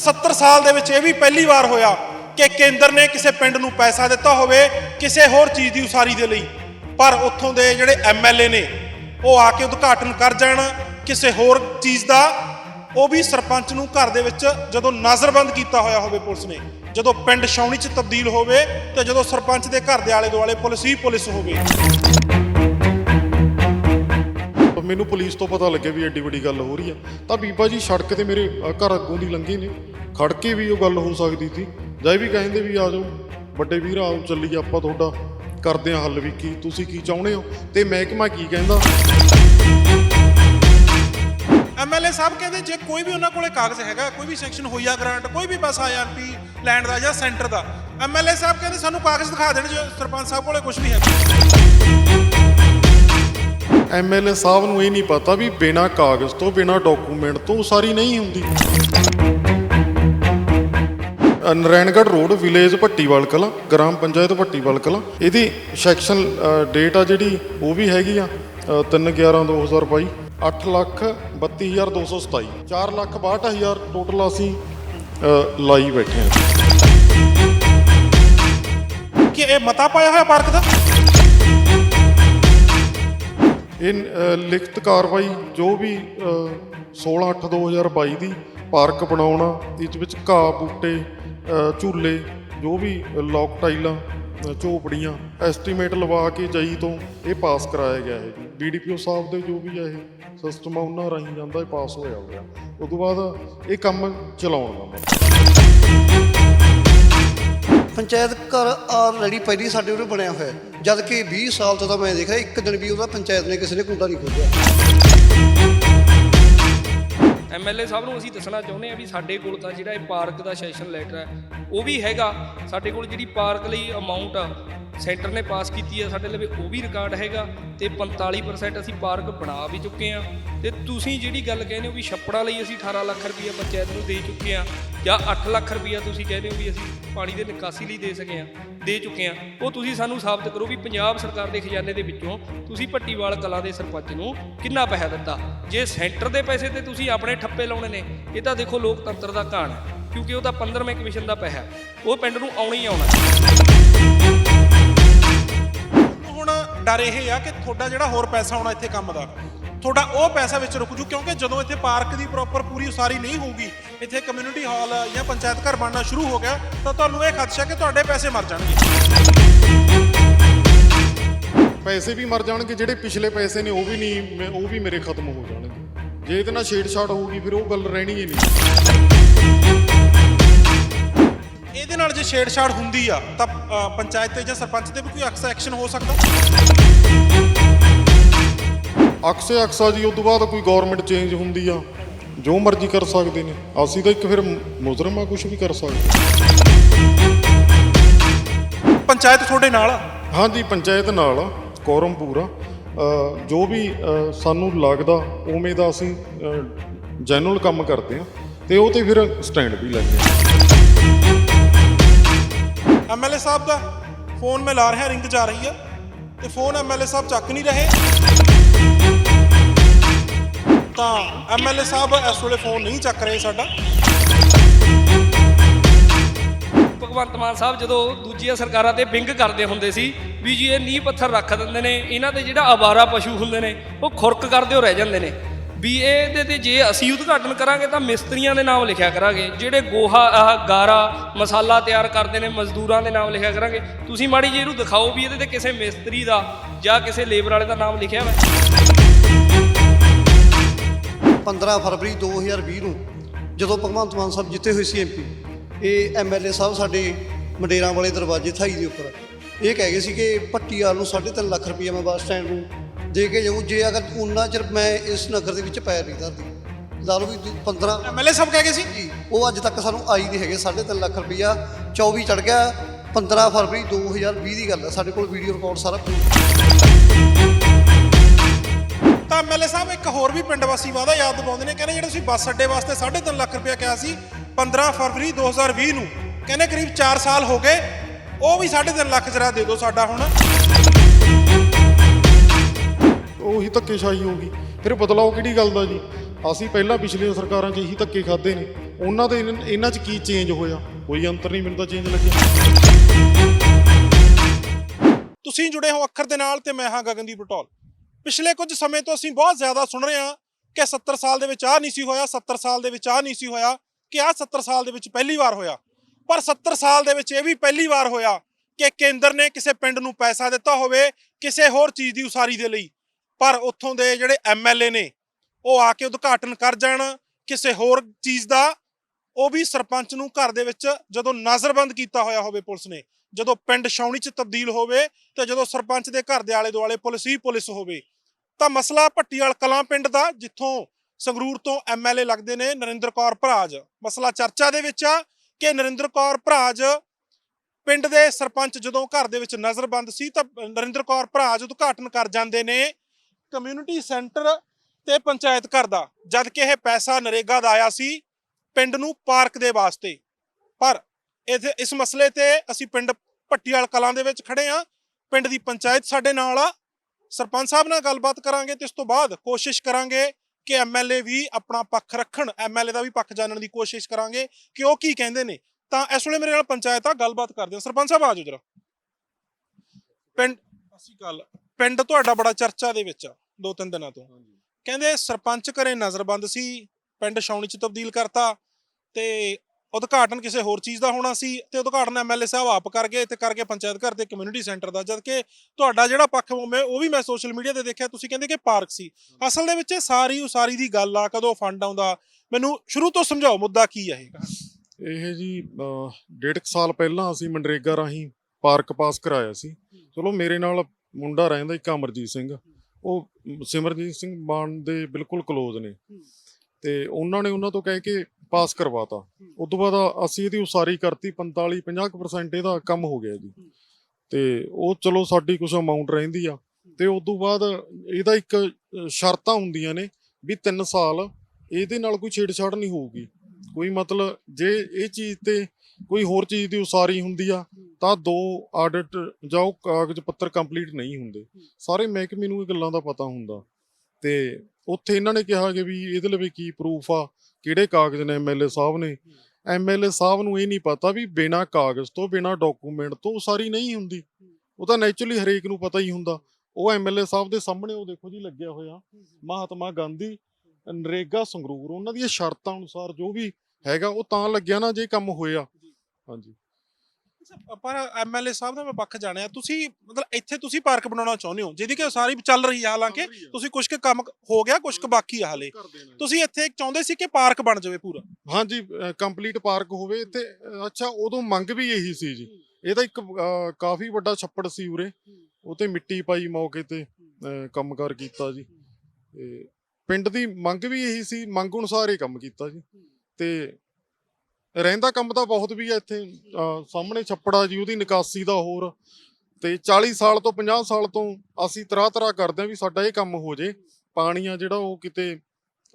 78 ਸਾਲ ਦੇ ਵਿੱਚ ਇਹ ਵੀ ਪਹਿਲੀ ਵਾਰ ਹੋਇਆ ਕਿ ਕੇਂਦਰ ਨੇ ਕਿਸੇ ਪਿੰਡ ਨੂੰ ਪੈਸਾ ਦਿੱਤਾ ਹੋਵੇ ਕਿਸੇ ਹੋਰ ਚੀਜ਼ ਦੀ ਉਸਾਰੀ ਦੇ ਲਈ। ਪਰ ਉੱਥੋਂ ਦੇ ਜਿਹੜੇ ਐਮਐਲਏ ਨੇ, ਉਹ ਆ ਕੇ ਉਦਘਾਟਨ ਕਰ ਜਾਣ, ਕਿਸੇ ਹੋਰ ਚੀਜ਼ ਦਾ, ਉਹ ਵੀ ਸਰਪੰਚ ਨੂੰ ਘਰ ਦੇ ਵਿੱਚ ਜਦੋਂ ਨਜ਼ਰਬੰਦ ਕੀਤਾ ਹੋਇਆ ਹੋਵੇ ਪੁਲਿਸ ਨੇ, ਜਦੋਂ ਪਿੰਡ ਛਾਉਣੀ 'ਚ ਤਬਦੀਲ ਹੋਵੇ ਤੇ ਜਦੋਂ ਸਰਪੰਚ ਦੇ ਘਰ ਦੇ ਆਲੇ ਦੁਆਲੇ ਪੁਲਿਸ ਹੀ ਪੁਲਿਸ ਹੋਵੇ। ਮੈਨੂੰ ਪੁਲਿਸ ਤੋਂ ਪਤਾ ਲੱਗਿਆ ਵੀ ਐਡੀ ਵੱਡੀ ਗੱਲ ਹੋ ਰਹੀ ਆ। ਤਾਂ ਬੀਬਾ ਜੀ, ਸੜਕ ਤੇ ਮੇਰੇ ਘਰ ਅੱਗੋਂ ਦੀ ਲੰਘੇ ਨੇ। ਖੜ ਕੇ ਵੀ ਉਹ ਗੱਲ ਹੋ ਸਕਦੀ ਸੀ। ਜਾਈ ਵੀ ਕਹਿੰਦੇ ਵੀ ਆ ਜਾਓ। ਵੱਡੇ ਵੀਰ ਆਓ ਚੱਲੀਏ ਆਪਾਂ ਤੁਹਾਡਾ। ਕਰਦੇ ਆ ਹੱਲ ਵੀ। ਕੀ ਤੁਸੀਂ ਕੀ ਚਾਹੁੰਦੇ ਹੋ? ਤੇ ਮਹਿਕਮਾ ਕੀ ਕਹਿੰਦਾ? ਐਮਐਲਏ ਸਾਹਿਬ ਕਹਿੰਦੇ ਜੇ ਕੋਈ ਵੀ ਉਹਨਾਂ ਕੋਲੇ ਕਾਗਜ਼ ਹੈਗਾ ਕੋਈ ਵੀ ਸੈਕਸ਼ਨ ਹੋਈ ਆ ਗ੍ਰਾਂਟ ਕੋਈ ਵੀ ਬਸ ਆਈਆਰਪੀ ਲੈਂਡ ਦਾ ਜਾਂ ਸੈਂਟਰ ਦਾ ਐਮਐਲਏ ਸਾਹਿਬ ਕਹਿੰਦੇ ਸਾਨੂੰ ਕਾਗਜ਼ ਦਿਖਾ ਦੇਣ ਜੇ ਸਰਪੰਚ ਸਾਹਿਬ ਕੋਲੇ ਕੁਝ ਨਹੀਂ ਹੈਗਾ। ਐਮਐਲਏ ਸਾਹਿਬ ਨੂੰ ਇਹ ਨਹੀਂ ਪਤਾ ਵੀ ਬਿਨਾ ਕਾਗਜ਼ ਤੋਂ ਬਿਨਾ ਡਾਕੂਮੈਂਟ ਤੋਂ ਉਸਾਰੀ ਨਹੀਂ ਹੁੰਦੀ। ਅ, ਨਾਰਾਇਣਗੜ੍ਹ ਰੋਡ ਵਿਲੇਜ ਭੱਟੀਵਾਲ ਕਲਾਂ ਗ੍ਰਾਮ ਪੰਚਾਇਤ ਭੱਟੀਵਾਲ ਕਲਾਂ। ਇਹਦੀ ਸੈਕਸ਼ਨ ਡੇਟ ਆ ਜਿਹੜੀ ਉਹ ਵੀ ਹੈਗੀ ਆ 3/11/2022 8 ਲੱਖ 32227 4 ਲੱਖ 62000 ਟੋਟਲ ਅਸੀਂ ਅ, ਲਾਈ ਬੈਠੇ ਹਾਂ ਕਿ ਇਹ ਮਤਾ ਪਾਇਆ ਹੋਇਆ ਪਾਰਕ ਦਾ? ਇਹ ਅ, ਲਿਖਤ ਕਾਰਵਾਈ ਜੋ ਵੀ 16/8/2022 ਦੀ ਪਾਰਕ ਬਣਾਉਣਾ ਇਸ ਵਿੱਚ ਘਾਹ ਬੂਟੇ ਝੂਲੇ, ਜੋ ਵੀ ਲੋਕ ਟਾਈਲਾਂ ਝੋਪੜੀਆਂ ਐਸਟੀਮੇਟ ਲਵਾ ਕੇ ਜਈ ਤੋਂ ਇਹ ਪਾਸ ਕਰਾਇਆ ਗਿਆ ਹੈ ਜੀ ਡੀਡੀਪੀਓ ਸਾਹਿਬ ਦੇ ਜੋ ਵੀ ਹੈ ਇਹ ਸਿਸਟਮ ਆ, ਉਹਨਾਂ ਰਾਹੀਂ ਜਾਂਦਾ ਇਹ ਪਾਸ ਹੋਇਆ ਹੋਇਆ। ਉਸ ਤੋਂ ਬਾਅਦ ਇਹ ਕੰਮ ਚਲਾਉਣ ਦਾ ਪੰਚਾਇਤ ਘਰ ਆਲਰੇਡੀ ਪਹਿਲੀ ਸਾਡੇ ਉਰੇ ਬਣਿਆ ਹੋਇਆ। ਹੈ। ਜਦ ਕਿ 20 ਸਾਲ ਤੋਂ ਤਾਂ ਮੈਂ ਦੇਖ ਰਿਹਾ ਇੱਕ ਦਿਨ ਵੀ ਉਹਦਾ ਪੰਚਾਇਤ ਨੇ ਕਿਸੇ ਨੇ ਕੁੰਡਾ ਨਹੀਂ ਖੋਲ੍ਹਿਆ। ਐਮਐਲਏ ਸਾਹਿਬ ਨੂੰ ਅਸੀਂ ਦੱਸਣਾ ਚਾਹੁੰਦੇ ਆ ਵੀ ਸਾਡੇ ਕੋਲ ਤਾਂ ਜਿਹੜਾ ਇਹ ਪਾਰਕ ਦਾ ਸੈਸ਼ਨ ਲੈਟਰ ਹੈ, ਉਹ ਵੀ ਹੈਗਾ। ਸਾਡੇ ਕੋਲ ਜਿਹੜੀ ਪਾਰਕ ਲਈ ਅਮਾਉਂਟ ਸੈਂਟਰ ਨੇ ਪਾਸ ਕੀਤੀ ਹੈ ਸਾਡੇ ਲਈ ਉਹ ਵੀ ਰਿਕਾਰਡ ਹੈਗਾ ਤੇ 45% ਅਸੀਂ ਪਾਰਕ ਬਣਾ ਵੀ ਚੁੱਕੇ ਆ। ਤੇ ਤੁਸੀਂ ਜਿਹੜੀ ਗੱਲ ਕਹਿੰਦੇ ਹੋ ਵੀ ਛੱਪੜਾਂ ਲਈ ਅਸੀਂ 18 ਲੱਖ ਰੁਪਈਆ ਪੰਚਾਇਤ ਨੂੰ ਦੇ ਚੁੱਕੇ ਆ ਜਾਂ 8 ਲੱਖ ਰੁਪਈਆ ਤੁਸੀਂ ਕਹਿੰਦੇ ਹੋ ਵੀ ਅਸੀਂ ਪਾਣੀ ਦੇ ਨਿਕਾਸੀ ਲਈ ਦੇ ਸਕੇ ਆ, ਦੇ ਚੁੱਕੇ ਆ, ਉਹ ਤੁਸੀਂ ਸਾਨੂੰ ਸਾਬਤ ਕਰੋ ਵੀ ਪੰਜਾਬ ਸਰਕਾਰ ਦੇ ਖਜ਼ਾਨੇ ਦੇ ਵਿੱਚੋਂ ਤੁਸੀਂ ਪੱਟੀਵਾਲ ਕਲਾਂ ਦੇ ਸਰਪੰਚ ਨੂੰ ਕਿੰਨਾ ਪੈਸਾ ਦਿੱਤਾ? ਜੇ ਸੈਂਟਰ ਦੇ ਪੈਸੇ ਤੇ ਤੁਸੀਂ ਆਪਣੇ ਠੱਪੇ ਲਾਉਣੇ ਨੇ, ਇਹ ਤਾਂ ਦੇਖੋ ਲੋਕਤੰਤਰ ਦਾ ਘਾਣ ਹੈ, ਕਿਉਂਕਿ ਉਹ ਤਾਂ 15ਵੇਂ ਕਮਿਸ਼ਨ ਦਾ ਪੈਸਾ ਉਹ ਪਿੰਡ ਨੂੰ ਆਉਣਾ ਹੀ ਆਉਣਾ। ਡਰ ਇਹ ਆ ਕਿ ਤੁਹਾਡਾ ਜਿਹੜਾ ਹੋਰ ਪੈਸਾ ਆਉਣਾ ਇੱਥੇ ਕੰਮ ਦਾ, ਤੁਹਾਡਾ ਉਹ ਪੈਸਾ ਵਿੱਚ ਰੁਕ ਜੂ, ਕਿਉਂਕਿ ਜਦੋਂ ਇੱਥੇ ਪਾਰਕ ਦੀ ਪ੍ਰੋਪਰ ਪੂਰੀ ਉਸਾਰੀ ਨਹੀਂ ਹੋਊਗੀ, ਇੱਥੇ ਕਮਿਊਨਿਟੀ ਹਾਲ ਜਾਂ ਪੰਚਾਇਤ ਘਰ ਬਣਨਾ ਸ਼ੁਰੂ ਹੋ ਗਿਆ, ਤਾਂ ਤੁਹਾਨੂੰ ਇਹ ਖਦਸ਼ਾ ਕਿ ਤੁਹਾਡੇ ਪੈਸੇ ਮਰ ਜਾਣਗੇ। ਪੈਸੇ ਵੀ ਮਰ ਜਾਣਗੇ, ਜਿਹੜੇ ਪਿਛਲੇ ਪੈਸੇ ਨੇ ਉਹ ਵੀ ਨਹੀਂ, ਉਹ ਵੀ ਮੇਰੇ ਖਤਮ ਹੋ ਜਾਣਗੇ। ਜੇ ਇਹਦੇ ਨਾਲ ਛੇੜਛਾੜ ਹੋਊਗੀ, ਫਿਰ ਉਹ ਗੱਲ ਰਹਿਣੀ ਹੀ ਨਹੀਂ। ਇਹਦੇ ਨਾਲ ਜੇ ਛੇੜਛਾੜ ਹੁੰਦੀ ਆ ਤਾਂ ਅ, ਪੰਚਾਇਤ ਤੇ ਜਾਂ ਸਰਪੰਚ ਤੇ ਵੀ ਕੋਈ ਅਕਸ ਐਕਸ਼ਨ ਹੋ ਸਕਦਾ? ਅਕਸੇ ਅਕਸਾ ਜੀ ਉਸ ਤੋਂ ਬਾਅਦ ਕੋਈ ਗਵਰਨਮੈਂਟ ਚੇਂਜ ਹੁੰਦੀ ਆ। ਜੋ ਮਰਜ਼ੀ ਕਰ ਸਕਦੇ ਨੇ। ਅਸੀਂ ਤਾਂ ਇੱਕ ਫਿਰ ਮੁਜਰਮ ਆ ਕੁਝ ਵੀ ਕਰ ਸਕਦੇ। ਪੰਚਾਇਤ ਤੁਹਾਡੇ ਨਾਲ ਆ? ਹਾਂਜੀ ਪੰਚਾਇਤ ਨਾਲ ਆ ਕੋਰਮ ਪੂਰਾ ਅ, ਜੋ ਵੀ ਅ, ਸਾਨੂੰ ਲੱਗਦਾ ਉਵੇਂ ਦਾ ਅਸੀਂ ਜੈਨੂਅਲ ਕੰਮ ਕਰਦੇ ਆ। ਤੇ ਉਹ ਤੇ ਫਿਰ ਸਟੈਂਡ ਵੀ ਲੈਂਦੇ ਆ। ਐਮਐਲਏ ਸਾਹਿਬ ਦਾ ਫੋਨ ਮੈਂ ਲਾ ਰਿਹਾ, ਰਿੰਗ ਜਾ ਰਹੀ ਆ। ਤੇ ਫੋਨ ਐਮਐਲਏ ਸਾਹਿਬ ਚੱਕ ਨਹੀਂ ਰਹੇ। ਤਾਂ ਐਮਐਲਏ ਸਾਹਿਬ ਇਸ ਵੇਲੇ ਫੋਨ ਨਹੀਂ ਚੱਕ ਰਹੇ ਸਾਡਾ। ਭਗਵੰਤ ਮਾਨ ਸਾਹਿਬ, ਜਦੋਂ ਦੂਜੀਆਂ ਸਰਕਾਰਾਂ ਤੇ ਬਿੰਗ ਕਰਦੇ ਹੁੰਦੇ ਸੀ ਵੀ ਜੀ ਇਹ ਨੀਂਹ ਪੱਥਰ ਰੱਖ ਦਿੰਦੇ ਨੇ, ਇਹਨਾਂ ਦੇ ਜਿਹੜਾ ਆਵਾਰਾ ਪਸ਼ੂ ਹੁੰਦੇ ਨੇ, ਉਹ ਖੁਰਕ ਕਰਦੇ ਹੋ ਰਹਿ ਜਾਂਦੇ ਨੇ। ਵੀ ਇਹਦੇ ਤੇ ਜੇ ਅਸੀਂ ਉਦਘਾਟਨ ਕਰਾਂਗੇ ਤਾਂ ਮਿਸਤਰੀਆਂ ਦੇ ਨਾਮ ਲਿਖਿਆ ਕਰਾਂਗੇ, ਜਿਹੜੇ ਗੋਹਾ, ਆਹ ਗਾਰਾ, ਮਸਾਲਾ ਤਿਆਰ ਕਰਦੇ ਨੇ, ਮਜ਼ਦੂਰਾਂ ਦੇ ਨਾਮ ਲਿਖਿਆ ਕਰਾਂਗੇ। ਤੁਸੀਂ ਮਾੜੀ ਜੀ ਇਹਨੂੰ ਦਿਖਾਓ ਵੀ ਇਹਦੇ ਤੇ ਕਿਸੇ ਮਿਸਤਰੀ ਦਾ ਜਾਂ ਕਿਸੇ ਲੇਬਰ ਵਾਲੇ ਦਾ ਨਾਮ ਲਿਖਿਆ ਹੋਇਆ। 15 ਫਰਵਰੀ 2020 ਨੂੰ ਜਦੋਂ ਭਗਵੰਤ ਮਾਨ ਸਾਹਿਬ ਜਿੱਤੇ ਹੋਏ ਸੀ ਐਮਪੀ ਇਹ ਐਮਐਲਏ ਸਾਹਿਬ ਸਾਡੇ ਮੰਡੇਰਾਂ ਵਾਲੇ ਦਰਵਾਜ਼ੇ ਥਾਈ ਦੇ ਉੱਪਰ, ਇਹ ਕਹਿ ਗਏ ਸੀ ਕਿ ਪੱਟੀਆਲ ਨੂੰ 3.5 ਲੱਖ ਰੁਪਈਆ ਮੈਂ ਬੱਸ ਸਟੈਂਡ ਨੂੰ ਦੇ ਕੇ ਜਾਊਂ ਜੇ ਅਗਰ ਉਨਾ ਚਿਰ ਮੈਂ ਇਸ ਨਗਰ ਦੇ ਵਿੱਚ ਪੈਰ ਨਹੀਂ ਧਰਦੀ ਲਾ ਲਓ ਵੀ ਦੂ- 15 ਐਮਐਲਏ ਸਾਹਿਬ ਕਹਿ ਗਏ ਸੀ? ਜੀ ਉਹ ਅੱਜ ਤੱਕ ਸਾਨੂੰ ਆਈ ਨਹੀਂ ਹੈਗੇ 3.5 ਲੱਖ ਰੁਪਈਆ 24 ਚੜ ਗਿਆ 15 ਫਰਵਰੀ 2020 ਦੀ ਗੱਲ ਹੈ ਸਾਡੇ ਕੋਲ ਵੀਡੀਓ ਰਿਕਾਰਡ ਸਾਰਾ ਤਾਂ ਐਮਐਲਏ ਸਾਹਿਬ ਇੱਕ ਹੋਰ ਵੀ ਪਿੰਡ ਵਾਸੀ ਵਾਦਾ ਯਾਦ ਦਿਵਾਉਂਦੇ ਨੇ ਕਹਿੰਦੇ ਜਿਹੜਾ ਤੁਸੀਂ ਬੱਸ ਅੱਡੇ ਵਾਸਤੇ 3.5 ਲੱਖ ਰੁਪਇਆ ਕਿਹਾ ਸੀ 15 ਫਰਵਰੀ 2020 ਨੂੰ ਕਹਿੰਦੇ ਕਰੀਬ 4 ਸਾਲ ਹੋ ਗਏ ਉਹ ਵੀ 3.5 ਲੱਖ ਜਰਾ ਦੇ ਦਿਓ ਸਾਡਾ ਹੁਣ। ਉਹੀ ਧੱਕੇਸ਼ਾਹੀ ਹੋ ਗਈ ਫਿਰ ਬਦਲਾਓ ਕਿਹੜੀ ਗੱਲ ਦਾ ਜੀ? ਅਸੀਂ ਪਹਿਲਾਂ ਪਿਛਲੀਆਂ ਸਰਕਾਰਾਂ 'ਚ ਇਹੀ ਧੱਕੇ ਖਾਦੇ ਨੇ। ਉਹਨਾਂ ਦੇ ਇਹਨਾਂ- ਇਹਨਾਂ 'ਚ ਕੀ ਚੇਂਜ ਹੋਇਆ? ਕੋਈ ਅੰਤਰ ਨਹੀਂ ਮੈਨੂੰ ਤਾਂ ਚੇਂਜ ਲੱਗਿਆ। ਤੁਸੀਂ ਜੁੜੇ ਹੋ ਅੱਖਰ ਦੇ ਨਾਲ ਤੇ ਮੈਂ ਹਾਂ ਗਗਨਦੀਪ ਬਟੋਲ ਪਿਛਲੇ ਕੁਝ ਸਮੇਂ ਤੋਂ ਅਸੀਂ ਬਹੁਤ ਜ਼ਿਆਦਾ ਸੁਣ ਰਹੇ ਹਾਂ ਕਿ 70 ਸਾਲ ਦੇ ਵਿੱਚ ਆਹ ਨਹੀਂ ਸੀ ਹੋਇਆ 70 ਸਾਲ ਦੇ ਵਿੱਚ ਆਹ ਨਹੀਂ ਸੀ ਹੋਇਆ, ਕਿ ਆਹ 70 ਸਾਲ ਦੇ ਵਿੱਚ ਪਹਿਲੀ ਵਾਰ ਹੋਇਆ। ਪਰ 70 ਸਾਲ ਦੇ ਵਿੱਚ ਇਹ ਵੀ ਪਹਿਲੀ ਵਾਰ ਹੋਇਆ ਕਿ ਕੇਂਦਰ ਨੇ ਕਿਸੇ ਪਿੰਡ ਨੂੰ ਪੈਸਾ ਦਿੱਤਾ ਹੋਵੇ, ਕਿਸੇ ਹੋਰ ਚੀਜ਼ ਦੀ ਉਸਾਰੀ ਦੇ ਲਈ। ਪਰ ਉੱਥੋਂ ਦੇ ਜਿਹੜੇ ਐਮਐਲਏ ਨੇ, ਉਹ ਆ ਕੇ ਉਦਘਾਟਨ ਕਰ ਜਾਣ ਕਿਸੇ ਹੋਰ ਚੀਜ਼ ਦਾ, ਉਹ ਵੀ ਸਰਪੰਚ ਨੂੰ ਘਰ ਦੇ ਵਿੱਚ ਜਦੋਂ ਨਜ਼ਰਬੰਦ ਕੀਤਾ ਹੋਇਆ ਹੋਵੇ ਪੁਲਿਸ ਨੇ, ਜਦੋਂ ਪਿੰਡ ਛਾਉਣੀ 'ਚ ਤਬਦੀਲ ਹੋਵੇ ਤੇ ਜਦੋਂ ਸਰਪੰਚ ਦੇ ਘਰ ਦੇ ਆਲੇ ਦੁਆਲੇ ਪੁਲਿਸ ਹੀ ਪੁਲਿਸ ਹੋਵੇ, ਤਾਂ ਮਸਲਾ ਭੱਟੀਵਾਲ ਕਲਾਂ ਪਿੰਡ ਦਾ, ਜਿੱਥੋਂ ਸੰਗਰੂਰ ਤੋਂ ਐਮਐਲਏ ਲੱਗਦੇ ਨੇ ਨਰਿੰਦਰ ਕੌਰ ਭਰਾਜ। ਮਸਲਾ ਚਰਚਾ ਦੇ ਵਿੱਚ ਆ ਕਿ ਨਰਿੰਦਰ ਕੌਰ ਭਰਾਜ ਪਿੰਡ ਦੇ ਸਰਪੰਚ ਜਦੋਂ ਘਰ ਦੇ ਵਿੱਚ ਨਜ਼ਰਬੰਦ ਸੀ ਤਾਂ ਨਰਿੰਦਰ ਕੌਰ ਭਰਾਜ ਉਦਘਾਟਨ ਕਰ ਜਾਂਦੇ ਨੇ ਕਮਿਊਨਿਟੀ ਸੈਂਟਰ ਤੇ ਪੰਚਾਇਤ ਘਰ ਦਾ ਜਦ ਕਿ ਇਹ ਪੈਸਾ ਨਰੇਗਾ ਦਾ ਆਇਆ ਸੀ ਪਿੰਡ ਨੂੰ ਪਾਰਕ ਦੇ ਵਾਸਤੇ। ਪਰ ਇੱਥੇ, ਇਸ ਮਸਲੇ ਤੇ ਅਸੀਂ ਪਿੰਡ ਭੱਟੀਵਾਲ ਕਲਾਂ ਦੇ ਵਿੱਚ ਖੜੇ ਆ ਪਿੰਡ ਦੀ ਪੰਚਾਇਤ ਸਾਡੇ ਨਾਲ ਆ। ਸਰਪੰਚ ਸਾਹਿਬ ਨਾਲ ਗੱਲਬਾਤ ਕਰਾਂਗੇ ਤੇ ਇਸ ਤੋਂ ਬਾਅਦ ਕੋਸ਼ਿਸ਼ ਕਰਾਂਗੇ ਕਿ ਐਮਐਲਏ ਵੀ ਆਪਣਾ ਪੱਖ ਰੱਖਣ ਐਮਐਲਏ ਦਾ ਵੀ ਪੱਖ ਜਾਣਨ ਦੀ ਕੋਸ਼ਿਸ਼ ਕਰਾਂਗੇ ਕਿ ਉਹ ਕੀ ਕਹਿੰਦੇ ਨੇ। ਤਾਂ ਇਸ ਵੇਲੇ ਮੇਰੇ ਨਾਲ ਪੰਚਾਇਤ ਆ, ਗੱਲਬਾਤ ਕਰਦੇ ਹਾਂ। ਸਰਪੰਚ ਸਾਹਿਬ ਆਜੋ ਜਰਾ। ਪਿੰਡ ਅਸੀਂ ਗੱਲ ਪਿੰਡ ਤੁਹਾਡਾ ਬੜਾ ਚਰਚਾ ਦੇ ਵਿੱਚ ਆ ਦੋ ਤਿੰਨ ਦਿਨਾਂ ਤੋਂ। ਕਹਿੰਦੇ ਸਰਪੰਚ ਘਰੇ ਨਜ਼ਰਬੰਦ ਸੀ ਪਿੰਡ ਛਾਉਣੀ ਚ ਤਬਦੀਲ ਕਰਤਾ ਤੇ ਉਦਘਾਟਨ ਕਿਸੇ ਹੋਰ ਚੀਜ਼ ਦਾ ਹੋਣਾ ਸੀ ਤੇ ਉਦਘਾਟਨ ਐਮਐਲਏ ਸਾਹਿਬ ਆਪ ਕਰ ਗਏ ਤੇ ਕਰਕੇ ਪੰਚਾਇਤ ਘਰ ਤੇ ਕਮਿਊਨਿਟੀ ਸੈਂਟਰ ਦਾ ਜਦ ਕਿ ਤੁਹਾਡਾ ਜਿਹੜਾ ਪੱਖ ਮੈਂ ਉਹ ਵੀ ਮੈਂ ਸੋਸ਼ਲ ਮੀਡੀਆ ਤੇ ਦੇਖਿਆ ਤੁਸੀਂ ਕਹਿੰਦੇ ਕਿ ਪਾਰਕ ਸੀ। ਅਸਲ ਦੇ ਵਿੱਚ ਇਹ ਸਾਰੀ ਉਸਾਰੀ ਦੀ ਗੱਲ ਆ ਕਦੋਂ ਫੰਡ ਆਉਂਦਾ ਮੈਨੂੰ ਸ਼ੁਰੂ ਤੋਂ ਸਮਝਾਓ ਮੁੱਦਾ ਕੀ ਹੈ ਇਹ। ਇਹ ਜੀ ਅਹ, ਡੇਢ ਕੁ ਸਾਲ ਪਹਿਲਾਂ ਅਸੀਂ ਮਨਰੇਗਾ ਰਾਹੀਂ ਪਾਰਕ ਪਾਸ ਕਰਾਇਆ ਸੀ। ਚਲੋ ਮੇਰੇ ਨਾਲ ਮੁੰਡਾ ਰਹਿੰਦਾ ਇੱਕ ਅਮਰਜੀਤ ਸਿੰਘ। ਉਹ ਸਿਮਰਜੀਤ ਸਿੰਘ ਮਾਨ ਦੇ ਬਿਲਕੁਲ ਕਲੋਜ਼ ਨੇ। ਤੇ ਉਹਨਾਂ ਨੇ ਉਹਨਾਂ ਤੋਂ ਕਹਿ ਕੇ ਪਾਸ ਕਰਵਾਤਾ। ਉਸ ਤੋਂ ਬਾਅਦ ਅਸੀਂ ਇਹਦੀ ਉਸਾਰੀ ਕਰਤੀ 45 50% ਇਹਦਾ ਕੰਮ ਹੋ ਗਿਆ ਜੀ। ਤੇ ਉਹ ਚਲੋ ਸਾਡੀ ਕੁਝ ਅਮਾਉਂਟ ਰਹਿੰਦੀ ਆ। ਤੇ ਉਸ ਤੋਂ ਬਾਅਦ ਇਹਦਾ ਇੱਕ ਸ਼ਰਤਾਂ ਹੁੰਦੀਆਂ ਨੇ ਵੀ 3 ਸਾਲ ਇਹਦੇ ਨਾਲ ਕੋਈ ਛੇੜਛਾੜ ਨਹੀਂ ਹੋਊਗੀ। ਕੋਈ ਮਤਲਬ ਜੇ ਇਹ ਚੀਜ਼ ਤੇ ਕੋਈ ਹੋਰ ਚੀਜ਼ ਦੀ ਉਸਾਰੀ ਹੁੰਦੀ ਆ, ਤਾਂ ਦੋ ਆਡਿਟ ਜਾਂ ਉਹ ਕਾਗਜ਼ ਪੱਤਰ ਕੰਪਲੀਟ ਨਹੀਂ ਹੁੰਦੇ। ਸਾਰੇ ਮਹਿਕਮੇ ਨੂੰ ਇਹ ਗੱਲਾਂ ਦਾ ਪਤਾ ਹੁੰਦਾ। ਤੇ ਉੱਥੇ ਇਹਨਾਂ ਨੇ ਕਿਹਾ ਕਿ ਵੀ ਇਹਦੇ ਲਈ ਕੀ ਪ੍ਰੂਫ ਆ, ਕਿਹੜੇ ਕਾਗਜ਼ ਨੇ ਐਮਐਲਏ ਸਾਹਿਬ ਨੇ। ਐਮਐਲਏ ਸਾਹਿਬ ਨੂੰ ਇਹ ਨਹੀਂ ਪਤਾ ਵੀ ਬਿਨਾ ਕਾਗਜ਼ ਤੋਂ, ਬਿਨਾ ਡਾਕੂਮੈਂਟ ਤੋਂ ਉਸਾਰੀ ਨਹੀਂ ਹੁੰਦੀ। ਉਹ ਤਾਂ ਨੇਚਰਲੀ ਹਰੇਕ ਨੂੰ ਪਤਾ ਹੀ ਹੁੰਦਾ। ਉਹ ਐਮਐਲਏ ਸਾਹਿਬ ਦੇ ਸਾਹਮਣੇ ਉਹ ਦੇਖੋ ਜੀ ਲੱਗਿਆ ਹੋਇਆ। ਮਹਾਤਮਾ ਗਾਂਧੀ, ਨਰੇਗਾ ਸੰਗਰੂਰ, ਉਹਨਾਂ ਦੀਆਂ ਸ਼ਰਤਾਂ ਅਨੁਸਾਰ ਜੋ ਵੀ ਹੈਗਾ, ਉਹ ਤਾਂ ਲੱਗਿਆ ਨਾ ਜੇ ਕੰਮ ਹੋਇਆ। ਹਾਂਜੀ। ਪਰ ਐਮਐਲਏ ਸਾਹਿਬ ਦਾ ਮੈਂ ਪੱਖ ਜਾਣਿਆ ਤੁਸੀਂ ਮਤਲਬ ਇੱਥੇ ਤੁਸੀਂ ਪਾਰਕ ਬਣਾਉਣਾ ਚਾਹੁੰਦੇ ਹੋ ਜਿਹਦੀ ਕਿ ਉਸਾਰੀ ਚੱਲ ਰਹੀ ਆ ਹਾਲਾਂਕਿ ਤੁਸੀਂ ਕੁਝ ਕੁ ਕੰਮ ਹੋ ਗਿਆ ਕੁਝ ਕੁ ਬਾਕੀ ਆ ਹਲੇ। ਤੁਸੀਂ ਇੱਥੇ ਚਾਹੁੰਦੇ ਸੀ ਕਿ ਪਾਰਕ ਬਣ ਜਾਵੇ ਪੂਰਾ? ਹਾਂਜੀ ਕੰਪਲੀਟ ਪਾਰਕ ਹੋਵੇ ਤੇ ਅੱਛਾ ਉਦੋਂ ਮੰਗ ਵੀ ਇਹੀ ਸੀ ਜੀ। ਇਹ ਤਾਂ ਇੱਕ ਕਾਫੀ ਵੱਡਾ ਛੱਪੜ ਸੀ ਉਰੇ। ਉਹ ਤੇ ਮਿੱਟੀ ਪਾਈ ਮੌਕੇ ਤੇ ਅ, ਕੰਮਕਾਰ ਕੀਤਾ ਜੀ। ਤੇ ਪਿੰਡ ਦੀ ਮੰਗ ਵੀ ਇਹੀ ਸੀ ਮੰਗ ਅਨੁਸਾਰ ਇਹ ਕੰਮ ਕੀਤਾ ਜੀ। ਤੇ ਰਹਿੰਦਾ ਕੰਮ ਤਾਂ ਬਹੁਤ ਵੀ ਹੈ ਇੱਥੇ, ਅਹ, ਸਾਹਮਣੇ ਛੱਪੜਾ ਜੀ, ਉਹਦੀ ਨਿਕਾਸੀ ਦਾ ਹੋਰ। ਤੇ 40 ਸਾਲ ਤੋਂ 50 ਸਾਲ ਤੋਂ ਅਸੀਂ ਤਰ੍ਹਾਂ ਤਰ੍ਹਾਂ ਕਰਦੇ ਹਾਂ ਵੀ ਸਾਡਾ ਇਹ ਕੰਮ ਹੋ ਜੇ। ਪਾਣੀ ਆ ਜਿਹੜਾ ਉਹ ਕਿਤੇ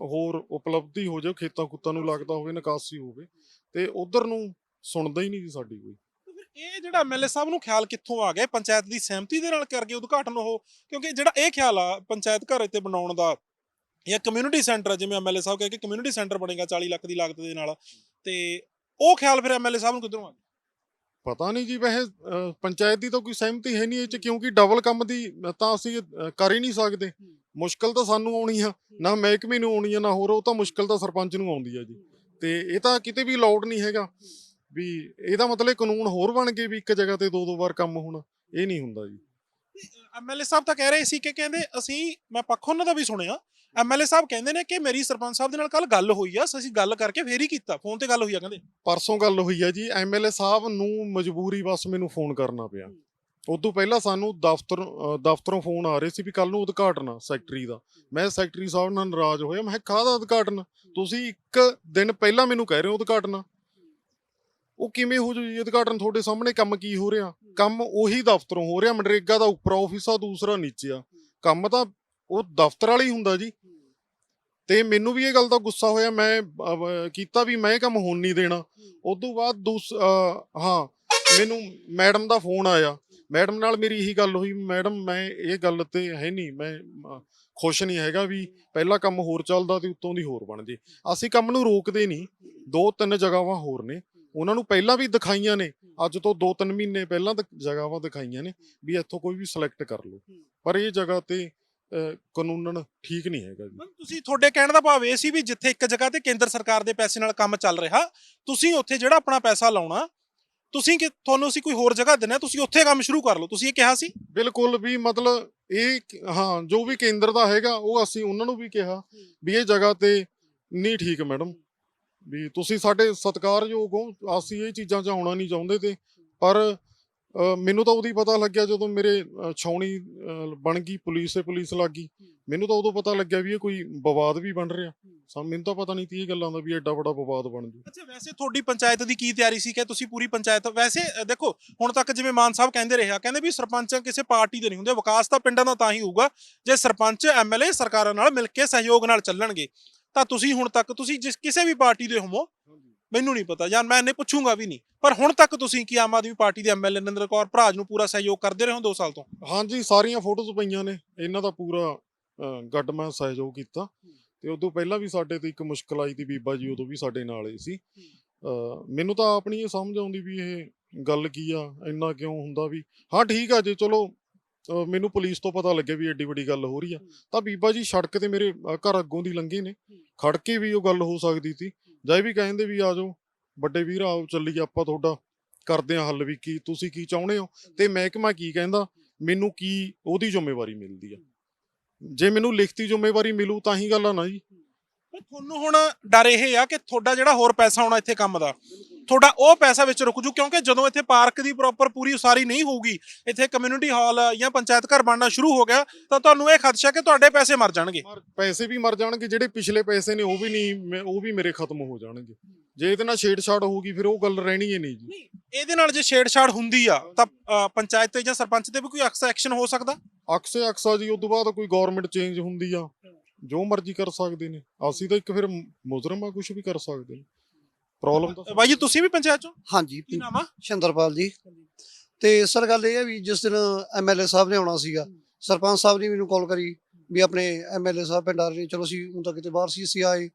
ਹੋਰ ਉਪਲਬਧੀ ਹੋ ਜਾਏ ਖੇਤਾਂ ਖੁੱਤਾਂ ਨੂੰ ਲੱਗਦਾ ਹੋਵੇ, ਨਿਕਾਸੀ ਹੋਵੇ, ਤੇ ਉਧਰ ਨੂੰ ਸੁਣਦਾ ਹੀ ਨਹੀਂ ਜੀ ਸਾਡੀ ਕੋਈ। ਤੇ ਫਿਰ ਇਹ ਜਿਹੜਾ ਐਮਐਲਏ ਸਾਹਿਬ ਨੂੰ ਖਿਆਲ ਕਿੱਥੋਂ ਆ ਗਿਆ? ਪੰਚਾਇਤ ਦੀ ਸਹਿਮਤੀ ਦੇ ਨਾਲ ਕਰਕੇ ਉਦਘਾਟਨ ਉਹ, ਕਿਉਂਕਿ ਜਿਹੜਾ ਇਹ ਖਿਆਲ ਆ ਪੰਚਾਇਤ ਘਰ ਇੱਥੇ ਬਣਾਉਣ ਦਾ ਜਾਂ ਕਮਿਊਨਿਟੀ ਸੈਂਟਰ ਜਿਵੇਂ ਐਮਐਲਏ ਸਾਹਿਬ ਕਹਿ ਕੇ ਕਮਿਊਨਿਟੀ ਸੈਂਟਰ ਬਣੇਗਾ 40 ਲੱਖ ਦੀ ਲਾਗਤ ਦੇ ਨਾਲ। ਤੇ ਉਹ ਖਿਆਲ ਫਿਰ ਐਮਐਲਏ ਸਾਹਿਬ ਨੂੰ ਕਿੱਧਰੋਂ ਆ ਗਿਆ ਪਤਾ ਨਹੀਂ ਜੀ ਵੈਸੇ ਅਹ, ਪੰਚਾਇਤ ਦੀ ਤਾਂ ਕੋਈ ਸਹਿਮਤੀ ਹੈ ਨਹੀਂ ਇਹ ਚ ਕਿਉਂਕਿ ਡਬਲ ਕੰਮ ਦੀ ਤਾਂ ਅਸੀਂ ਅਹ, ਕਰ ਹੀ ਨਹੀਂ ਸਕਦੇ। ਮੁਸ਼ਕਲ ਤਾਂ ਸਾਨੂੰ ਆਉਣੀ ਆ ਨਾ ਮਹਿਕਮੇ ਨੂੰ ਆਉਣੀ ਆ ਨਾ ਹੋਰ ਉਹ ਤਾਂ ਮੁਸ਼ਕਲ ਤਾਂ ਸਰਪੰਚ ਨੂੰ ਆਉਂਦੀ ਆ ਜੀ। ਤੇ ਇਹ ਤਾਂ ਕਿਤੇ ਵੀ ਅਲਾਉਡ ਨਹੀਂ ਹੈਗਾ ਵੀ ਇਹਦਾ ਮਤਲਬ ਕਾਨੂੰਨ ਹੋਰ ਬਣ ਗਏ ਵੀ ਇੱਕ ਜਗ੍ਹਾ ਤੇ ਦੋ ਦੋ ਵਾਰ ਕੰਮ ਹੋਣਾ ਇਹ ਨਹੀਂ ਹੁੰਦਾ ਜੀ। ਐਮਐਲਏ ਸਾਹਿਬ ਤਾਂ ਕਹਿ ਰਹੇ ਸੀ ਕਿ ਕਹਿੰਦੇ ਅਸੀਂ ਮੈਂ ਪੱਖ ਉਹਨਾਂ ਦਾ ਵੀ ਸੁਣਿਆ ਐਮਐਲਏ ਸਾਹਿਬ ਕਹਿੰਦੇ ਨੇ ਕਿ ਮੇਰੀ ਸਰਪੰਚ ਸਾਹਿਬ ਦੇ ਨਾਲ ਕੱਲ ਗੱਲ ਹੋਈ ਆ ਅਸੀਂ ਗੱਲ ਕਰਕੇ ਫੇਰ ਹੀ ਕੀਤਾ, ਫੋਨ ਤੇ ਗੱਲ ਹੋਈ ਆ ਕਹਿੰਦੇ। ਪਰਸੋਂ ਗੱਲ ਹੋਈ ਆ ਜੀ ਐਮਐਲਏ ਸਾਹਿਬ ਨੂੰ ਮਜਬੂਰੀ ਬਸ ਮੈਨੂੰ ਫੋਨ ਕਰਨਾ ਪਿਆ। ਉਦੋਂ ਪਹਿਲਾਂ ਸਾਨੂੰ ਦਫ਼ਤਰ ਦਫ਼ਤਰੋਂ ਫੋਨ ਆ ਰਹੇ ਸੀ ਵੀ ਕੱਲ ਨੂੰ ਉਦਘਾਟਨ ਆ ਸੈਕਟਰੀ ਦਾ। ਮੈਂ ਸੈਕਟਰੀ ਸਾਹਿਬ ਨਾਲ ਨਾਰਾਜ਼ ਹੋਇਆ, ਮੈਂ ਕਿਹਾ, ਕਾਹਦਾ ਉਦਘਾਟਨ? ਤੁਸੀਂ ਇੱਕ ਦਿਨ ਪਹਿਲਾਂ ਮੈਨੂੰ ਕਹਿ ਰਹੇ ਹੋ ਉਦਘਾਟਨ। ਆ। ਉਹ ਕਿਵੇਂ ਹੋ ਜੂ ਜੀ ਉਦਘਾਟਨ? ਤੁਹਾਡੇ ਸਾਹਮਣੇ ਕੰਮ ਕੀ ਹੋ ਰਿਹਾ? ਕੰਮ ਉਹੀ ਦਫ਼ਤਰੋਂ ਹੋ ਰਿਹਾ, ਮਨਰੇਗਾ ਦਾ ਉੱਪਰ ਆਫਿਸ ਆ, ਦੂਸਰਾ ਨੀਚੇ ਆ। ਕੰਮ ਤਾਂ ਉਹ ਦਫ਼ਤਰ ਵਾਲਾ ਹੀ ਹੁੰਦਾ ਜੀ। ਤੇ ਮੈਨੂੰ ਵੀ ਇਹ ਗੱਲ ਦਾ ਗੁੱਸਾ ਹੋਇਆ ਮੈਂ ਅਹ, ਕੀਤਾ ਵੀ ਮੈਂ ਇਹ ਕੰਮ ਹੋਣ ਨਹੀਂ ਦੇਣਾ। ਉਸ ਤੋਂ ਬਾਅਦ ਦੂਸ ਅਹ, ਹਾਂ ਮੈਨੂੰ ਮੈਡਮ ਦਾ ਫੋਨ ਆਇਆ। ਮੈਡਮ ਨਾਲ ਮੇਰੀ ਇਹੀ ਗੱਲ ਹੋਈ ਮੈਡਮ ਮੈਂ ਇਹ ਗੱਲ ਤੇ ਹੈ ਨਹੀਂ ਮੈਂ ਅ, ਖੁਸ਼ ਨਹੀਂ ਹੈਗਾ ਵੀ ਪਹਿਲਾ ਕੰਮ ਹੋਰ ਚੱਲਦਾ ਤੇ ਉੱਤੋਂ ਦੀ ਹੋਰ ਬਣ ਜੇ। ਅਸੀਂ ਕੰਮ ਨੂੰ ਰੋਕਦੇ ਨਹੀਂ ਦੋ ਤਿੰਨ ਜਗ੍ਹਾਵਾਂ ਹੋਰ ਨੇ। ਉਹਨਾਂ ਨੂੰ ਪਹਿਲਾਂ ਵੀ ਦਿਖਾਈਆਂ ਨੇ ਅੱਜ ਤੋਂ 2-3 ਮਹੀਨੇ ਪਹਿਲਾਂ ਤੱਕ ਜਗ੍ਹਾਵਾਂ ਦਿਖਾਈਆਂ ਨੇ ਵੀ ਇੱਥੋਂ ਕੋਈ ਵੀ ਸਿਲੈਕਟ ਕਰ ਲਓ। ਪਰ ਇਹ ਜਗ੍ਹਾ ਤੇ ਕਾਨੂੰਨਨ ਠੀਕ ਨਹੀਂ ਹੈਗਾ ਜੀ। ਤੁਸੀਂ ਤੁਹਾਡੇ ਕਹਿਣ ਦਾ ਭਾਵ ਇਹ ਸੀ ਵੀ ਜਿੱਥੇ ਇੱਕ ਜਗ੍ਹਾ ਤੇ ਕੇਂਦਰ ਸਰਕਾਰ ਦੇ ਪੈਸੇ ਨਾਲ ਕੰਮ ਚੱਲ ਰਿਹਾ ਤੁਸੀਂ ਉੱਥੇ ਜਿਹੜਾ ਆਪਣਾ ਪੈਸਾ ਲਾਉਣਾ ਤੁਸੀਂ ਕਿ ਤੁਹਾਨੂੰ ਅਸੀਂ ਕੋਈ ਹੋਰ ਜਗ੍ਹਾ ਦਿੰਨਾ ਤੁਸੀਂ ਉੱਥੇ ਕੰਮ ਸ਼ੁਰੂ ਕਰ ਲਓ ਤੁਸੀਂ ਇਹ ਕਿਹਾ ਸੀ? ਬਿਲਕੁਲ ਵੀ ਮਤਲਬ ਇਹ ਹਾਂ ਜੋ ਵੀ ਕੇਂਦਰ ਦਾ ਹੈਗਾ ਉਹ ਅਸੀਂ ਉਹਨਾਂ ਨੂੰ ਵੀ ਕਿਹਾ ਵੀ ਇਹ ਜਗ੍ਹਾ ਤੇ ਨਹੀਂ ਠੀਕ ਮੈਡਮ। ਵੀ ਤੁਸੀਂ ਸਾਡੇ ਸਤਿਕਾਰਯੋਗ ਹੋ ਅਸੀਂ ਇਹ ਚੀਜ਼ਾਂ 'ਚ ਆਉਣਾ ਨਹੀਂ ਚਾਹੁੰਦੇ ਤੇ ਪਰ ਮੈਨੂੰ ਤਾਂ ਉਦੋਂ ਹੀ ਪਤਾ ਲੱਗਿਆ ਜਦੋਂ ਮੇਰੇ ਛਾਉਣੀ ਬਣ ਗਈ ਪੁਲਿਸ ਤੇ ਪੁਲਿਸ ਲੱਗ ਗਈ। ਮੈਨੂੰ ਤਾਂ ਉਦੋਂ ਪਤਾ ਲੱਗਿਆ ਵੀ ਇਹ ਕੋਈ ਵਿਵਾਦ ਵੀ ਬਣ ਰਿਹਾ। ਸਾ ਮੈਨੂੰ ਤਾਂ ਪਤਾ ਨਹੀਂ ਤੀ ਇਹ ਗੱਲਾਂ ਦਾ ਵੀ ਐਡਾ ਵੱਡਾ ਵਿਵਾਦ ਬਣ ਜੂ। ਅੱਛਾ ਵੈਸੇ ਤੁਹਾਡੀ ਪੰਚਾਇਤ ਦੀ ਕੀ ਤਿਆਰੀ ਸੀ? ਕਿ ਤੁਸੀਂ ਪੂਰੀ ਪੰਚਾਇਤ ਵੈਸੇ ਦੇਖੋ ਹੁਣ ਤੱਕ ਜਿਵੇਂ ਮਾਨ ਸਾਹਿਬ ਕਹਿੰਦੇ ਰਿਹਾ ਕਹਿੰਦੇ ਵੀ ਸਰਪੰਚ ਕਿਸੇ ਪਾਰਟੀ ਦੇ ਨਹੀਂ ਹੁੰਦੇ ਵਿਕਾਸ ਤਾਂ ਪਿੰਡਾਂ ਦਾ ਤਾਂ ਹੀ ਹੋਊਗਾ। ਜੇ ਸਰਪੰਚ ਐਮਐਲਏ ਸਰਕਾਰਾਂ ਨਾਲ ਮਿਲ ਕੇ ਸਹਿਯੋਗ ਨਾਲ ਚੱਲਣਗੇ ਤਾਂ ਤੁਸੀਂ ਹੁਣ ਤੱਕ ਤੁਸੀਂ ਜਿਸ ਕਿਸੇ ਵੀ ਪਾਰਟੀ ਦੇ ਹੋਵੋ ਮੈਨੂੰ ਨਹੀਂ ਪਤਾ ਜਾਂ ਮੈਂ ਇਹਨੇ ਪੁੱਛੂੰਗਾ ਵੀ ਨਹੀਂ। ਪਰ ਹੁਣ ਤੱਕ ਤੁਸੀਂ ਕੀ ਆਮ ਆਦਮੀ ਪਾਰਟੀ ਦੇ ਐਮਐਲਏ ਨਰਿੰਦਰ ਕੌਰ ਭਰਾਜ ਨੂੰ ਪੂਰਾ ਸਹਿਯੋਗ ਕਰਦੇ ਰਹੇ ਹੋ 2 ਸਾਲ ਤੋਂ? ਹਾਂਜੀ ਸਾਰੀਆਂ ਫੋਟੋਜ਼ ਪਈਆਂ ਨੇ। ਇਹਨਾਂ ਦਾ ਪੂਰਾ ਅ, ਗੱਡਮੈਨ ਸਹਿਯੋਗ ਕੀਤਾ। ਤੇ ਉਦੋਂ ਪਹਿਲਾਂ ਵੀ ਸਾਡੇ ਤੇ ਇੱਕ ਮੁਸ਼ਕਲ ਆਈ ਤੀ ਬੀਬਾ ਜੀ ਉਦੋਂ ਵੀ ਸਾਡੇ ਨਾਲ ਹੀ ਸੀ। ਮੈਨੂੰ ਤਾਂ ਆਪਣੀ ਇਹ ਸਮਝ ਆਉਂਦੀ ਵੀ ਇਹ ਗੱਲ ਕੀ ਆ ਇੰਨਾ ਕਿਉਂ ਹੁੰਦਾ ਵੀ? ਹਾਂ ਠੀਕ ਆ ਜੇ ਚਲੋ ਮੈਨੂੰ ਪੁਲਿਸ ਤੋਂ ਪਤਾ ਲੱਗਿਆ ਵੀ ਐਡੀ ਵੱਡੀ ਗੱਲ ਹੋ ਰਹੀ ਆ। ਤਾਂ ਬੀਬਾ ਜੀ ਸੜਕ ਤੇ ਮੇਰੇ ਘਰ ਅੱਗੋਂ ਦੀ ਲੰਘੇ ਨੇ। ਖੜ ਕੇ ਵੀ ਉਹ ਗੱਲ ਹੋ ਸਕਦੀ ਸੀ। ਜਾਂ ਇਹ ਵੀ ਕਹਿੰਦੇ ਵੀ ਆ ਜਾਓ। ਵੱਡੇ ਵੀਰ, ਆਓ ਚੱਲੀਏ ਆਪਾਂ ਤੁਹਾਡਾ। ਕਰਦੇ ਆ ਹੱਲ ਵੀ ਕੀ, ਤੁਸੀਂ ਕੀ ਚਾਹੁੰਦੇ ਹੋ? ਤੇ ਮਹਿਕਮਾ ਕੀ ਕਹਿੰਦਾ? ਮੈਨੂੰ ਕੀ, ਉਹਦੀ ਜ਼ਿੰਮੇਵਾਰੀ ਮਿਲਦੀ ਆ। ਜੇ ਮੈਨੂੰ ਲਿਖਤੀ ਜ਼ਿੰਮੇਵਾਰੀ ਮਿਲੂ ਤਾਂ ਹੀ ਗੱਲ ਆ ਨਾ ਜੀ। ਤੁਹਾਨੂੰ ਹੁਣ ਡਰ ਇਹ ਆ ਕਿ ਤੁਹਾਡਾ ਜਿਹੜਾ ਹੋਰ ਪੈਸਾ ਆਉਣਾ ਇੱਥੇ ਕੰਮ ਦਾ ਤੁਹਾਡਾ ਉਹ ਪੈਸਾ ਵਿੱਚ ਰੁਕ ਜੂ ਕਿਉਂਕਿ ਜਦੋਂ ਇੱਥੇ ਪਾਰਕ ਦੀ ਪ੍ਰੋਪਰ ਪੂਰੀ ਉਸਾਰੀ ਨਹੀਂ ਹੋਊਗੀ ਇੱਥੇ ਕਮਿਊਨਿਟੀ ਹਾਲ ਜਾਂ ਪੰਚਾਇਤ ਘਰ ਬਣਨਾ ਸ਼ੁਰੂ ਹੋ ਗਿਆ ਤਾਂ ਤੁਹਾਨੂੰ ਇਹ ਖਦਸ਼ਾ ਕਿ ਤੁਹਾਡੇ ਪੈਸੇ ਮਰ ਜਾਣਗੇ। ਪੈਸੇ ਵੀ ਮਰ ਜਾਣਗੇ ਜਿਹੜੇ ਪਿਛਲੇ ਪੈਸੇ ਨੇ ਉਹ ਵੀ ਨਹੀਂ ਉਹ ਵੀ ਮੇਰੇ ਖਤਮ ਹੋ ਜਾਣਗੇ। ਜੇ ਇਹਦੇ ਨਾਲ ਛੇੜਛਾੜ ਹੋਊਗੀ ਫਿਰ ਉਹ ਗੱਲ ਰਹਿਣੀ ਹੀ ਨਹੀਂ ਜੀ। ਇਹਦੇ ਨਾਲ ਜੇ ਛੇੜਛਾੜ ਹੁੰਦੀ ਆ ਤਾਂ ਪੰਚਾਇਤ ਤੇ ਜਾਂ ਸਰਪੰਚ ਤੇ ਵੀ ਕੋਈ ਅਕਸ ਐਕਸ਼ਨ ਹੋ ਸਕਦਾ? ਅਕਸੇ ਅਕਸਾ ਜੀ ਉਸ ਤੋਂ ਬਾਅਦ ਕੋਈ ਗਵਰਨਮੈਂਟ ਚੇਂਜ ਹੁੰਦੀ ਆ। ਜੋ ਮਰਜ਼ੀ ਕਰ ਸਕਦੇ ਨੇ। ਅਸੀਂ ਤਾਂ ਇੱਕ ਫਿਰ ਮੁਜਰਮ ਆ ਕੁਝ ਵੀ ਕਰ ਸਕਦੇ ਨੇ। ਪ੍ਰੋਬਲਮ ਬਾਈ ਜੀ ਤੁਸੀਂ ਵੀ ਪੰਚਾਇਤ ਚੋਂ? ਹਾਂਜੀ ਕੀ ਨਾਮ ਆ? ਸ਼ੰਦਰਪਾਲ ਜੀ। ਤੇ ਸਰ ਗੱਲ ਇਹ ਹੈ ਵੀ ਜਿਸ ਦਿਨ ਐਮਐਲਏ ਸਾਹਿਬ ਨੇ ਆਉਣਾ ਸੀਗਾ ਸਰਪੰਚ ਸਾਹਿਬ ਨੇ ਮੈਨੂੰ ਕਾਲ ਕਰੀ ਵੀ ਆਪਣੇ ਐਮਐਲਏ ਸਾਹਿਬ ਪਿੰਡ ਆ ਰਹੇ ਨੇ ਚਲੋ ਅਸੀਂ ਹੁਣ ਤਾਂ ਕਿਤੇ ਬਾਹਰ ਸੀ ਅਸੀਂ ਆਏ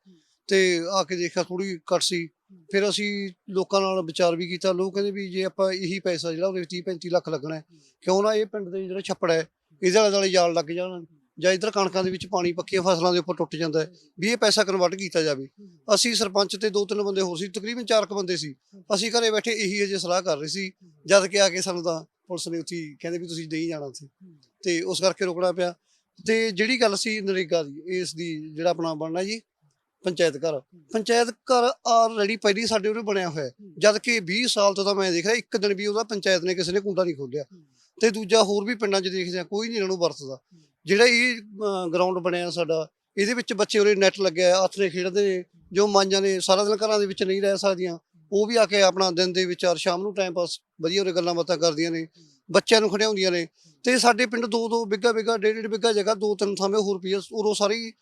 ਤੇ ਆ ਕੇ ਦੇਖਿਆ ਥੋੜੀ ਘੱਟ ਸੀ। ਫਿਰ ਅਸੀਂ ਲੋਕਾਂ ਨਾਲ ਵਿਚਾਰ ਵੀ ਕੀਤਾ ਲੋਕ ਕਹਿੰਦੇ ਵੀ ਜੇ ਆਪਾਂ ਇਹੀ ਪੈਸਾ ਜਿਹੜਾ ਉਹਦੇ ਵਿੱਚ 30 35 ਲੱਖ ਲੱਗਣਾ ਕਿਉਂ ਨਾ ਇਹ ਪਿੰਡ ਦੇ ਜਿਹੜਾ ਛੱਪੜ ਹੈ ਇਹਦੇ ਆਲੇ ਦੁਆਲੇ ਜਾਲ ਲੱਗ ਜਾਣ। ਜਾਂ ਇਧਰ ਕਣਕਾਂ ਦੇ ਵਿੱਚ ਪਾਣੀ ਪੱਕੀਆਂ ਫਸਲਾਂ ਦੇ ਉੱਪਰ ਟੁੱਟ ਜਾਂਦਾ ਹੈ, ਵੀ ਇਹ ਪੈਸਾ ਕਨਵਰਟ ਕੀਤਾ ਜਾਵੇ। ਅਸੀਂ ਸਰਪੰਚ ਤੇ ਦੋ ਤਿੰਨ ਬੰਦੇ ਹੋਰ ਸੀ, ਤਕਰੀਬਨ ਚਾਰ ਕੁ ਬੰਦੇ ਸੀ। ਅਸੀਂ ਘਰੇ ਬੈਠੇ ਇਹੀ ਅਜੇ ਸਲਾਹ ਕਰ ਰਹੇ ਸੀ, ਜਦ ਕਿ ਆ ਕੇ ਸਾਨੂੰ ਤਾਂ ਪੁਲਿਸ ਨੇ ਉੱਥੇ ਕਹਿੰਦੇ ਵੀ ਤੁਸੀਂ ਨਹੀਂ ਜਾਣਾ ਉੱਥੇ। ਤੇ ਉਸ ਕਰਕੇ ਰੋਕਣਾ ਪਿਆ। ਤੇ ਜਿਹੜੀ ਗੱਲ ਸੀ ਨਰੇਗਾ ਦੀ, ਇਸ ਦੀ ਜਿਹੜਾ ਆਪਣਾ ਬਣਨਾ ਜੀ, ਪੰਚਾਇਤ ਘਰ। ਪੰਚਾਇਤ ਘਰ ਆਲਰੇਡੀ ਪਹਿਲੀ ਸਾਡੇ ਉਰੇ ਬਣਿਆ ਹੋਇਆ ਹੈ। ਜਦ ਕਿ 20 ਸਾਲ ਤੋਂ ਤਾਂ ਮੈਂ ਦੇਖ ਰਿਹਾ ਇੱਕ ਦਿਨ ਵੀ ਉਹਦਾ ਪੰਚਾਇਤ ਨੇ ਕਿਸੇ ਨੇ ਕੁੰਡਾ ਨਹੀਂ ਖੋਲਿਆ ਤੇ ਦੂਜਾ ਹੋਰ ਵੀ ਪਿੰਡਾਂ 'ਚ ਦੇਖਦੇ ਆ ਕੋਈ ਨਹੀਂ ਇਹਨਾਂ ਨੂੰ ਵਰਤਦਾ। ਜਿਹੜਾ ਇਹ ਗਰਾਊਂਡ ਬਣਿਆ ਸਾਡਾ ਇਹਦੇ ਵਿੱਚ ਬੱਚੇ ਉਰੇ ਨੈਟ ਲੱਗਿਆ ਹੈ, ਹੱਥ ਨੇ ਖੇਡਦੇ ਨੇ ਜੋ ਮਾਂਜਾਂ ਨੇ ਸਾਰਾ ਦਿਨ ਘਰਾਂ ਦੇ ਵਿੱਚ ਨਹੀਂ ਰਹਿ ਸਕਦੀਆਂ ਉਹ ਵੀ ਆ ਕੇ ਆਪਣਾ ਦਿਨ ਦੇ ਵਿਚਾਰ ਸ਼ਾਮ ਨੂੰ ਟਾਈਮ ਪਾਸ ਵਧੀਆ ਉਰੇ ਗੱਲਾਂ ਬਾਤਾਂ ਕਰਦੀਆਂ ਨੇ ਬੱਚਿਆਂ ਨੂੰ ਖੜਿਆਉਂਦੀਆਂ ਨੇ ਤੇ ਸਾਡੇ ਪਿੰਡ ਦੋ ਦੋ ਬਿੱਗਾ ਬਿੱਗਾ ਡੇਢ ਡੇਢ ਬਿੱਗਾ ਜਗ੍ਹਾ ਦੋ ਤਿੰਨ ਥਾਵੇਂ ਹੋਰ ਪਈ ਆ ਉਰੋਂ ਸਾਰੀ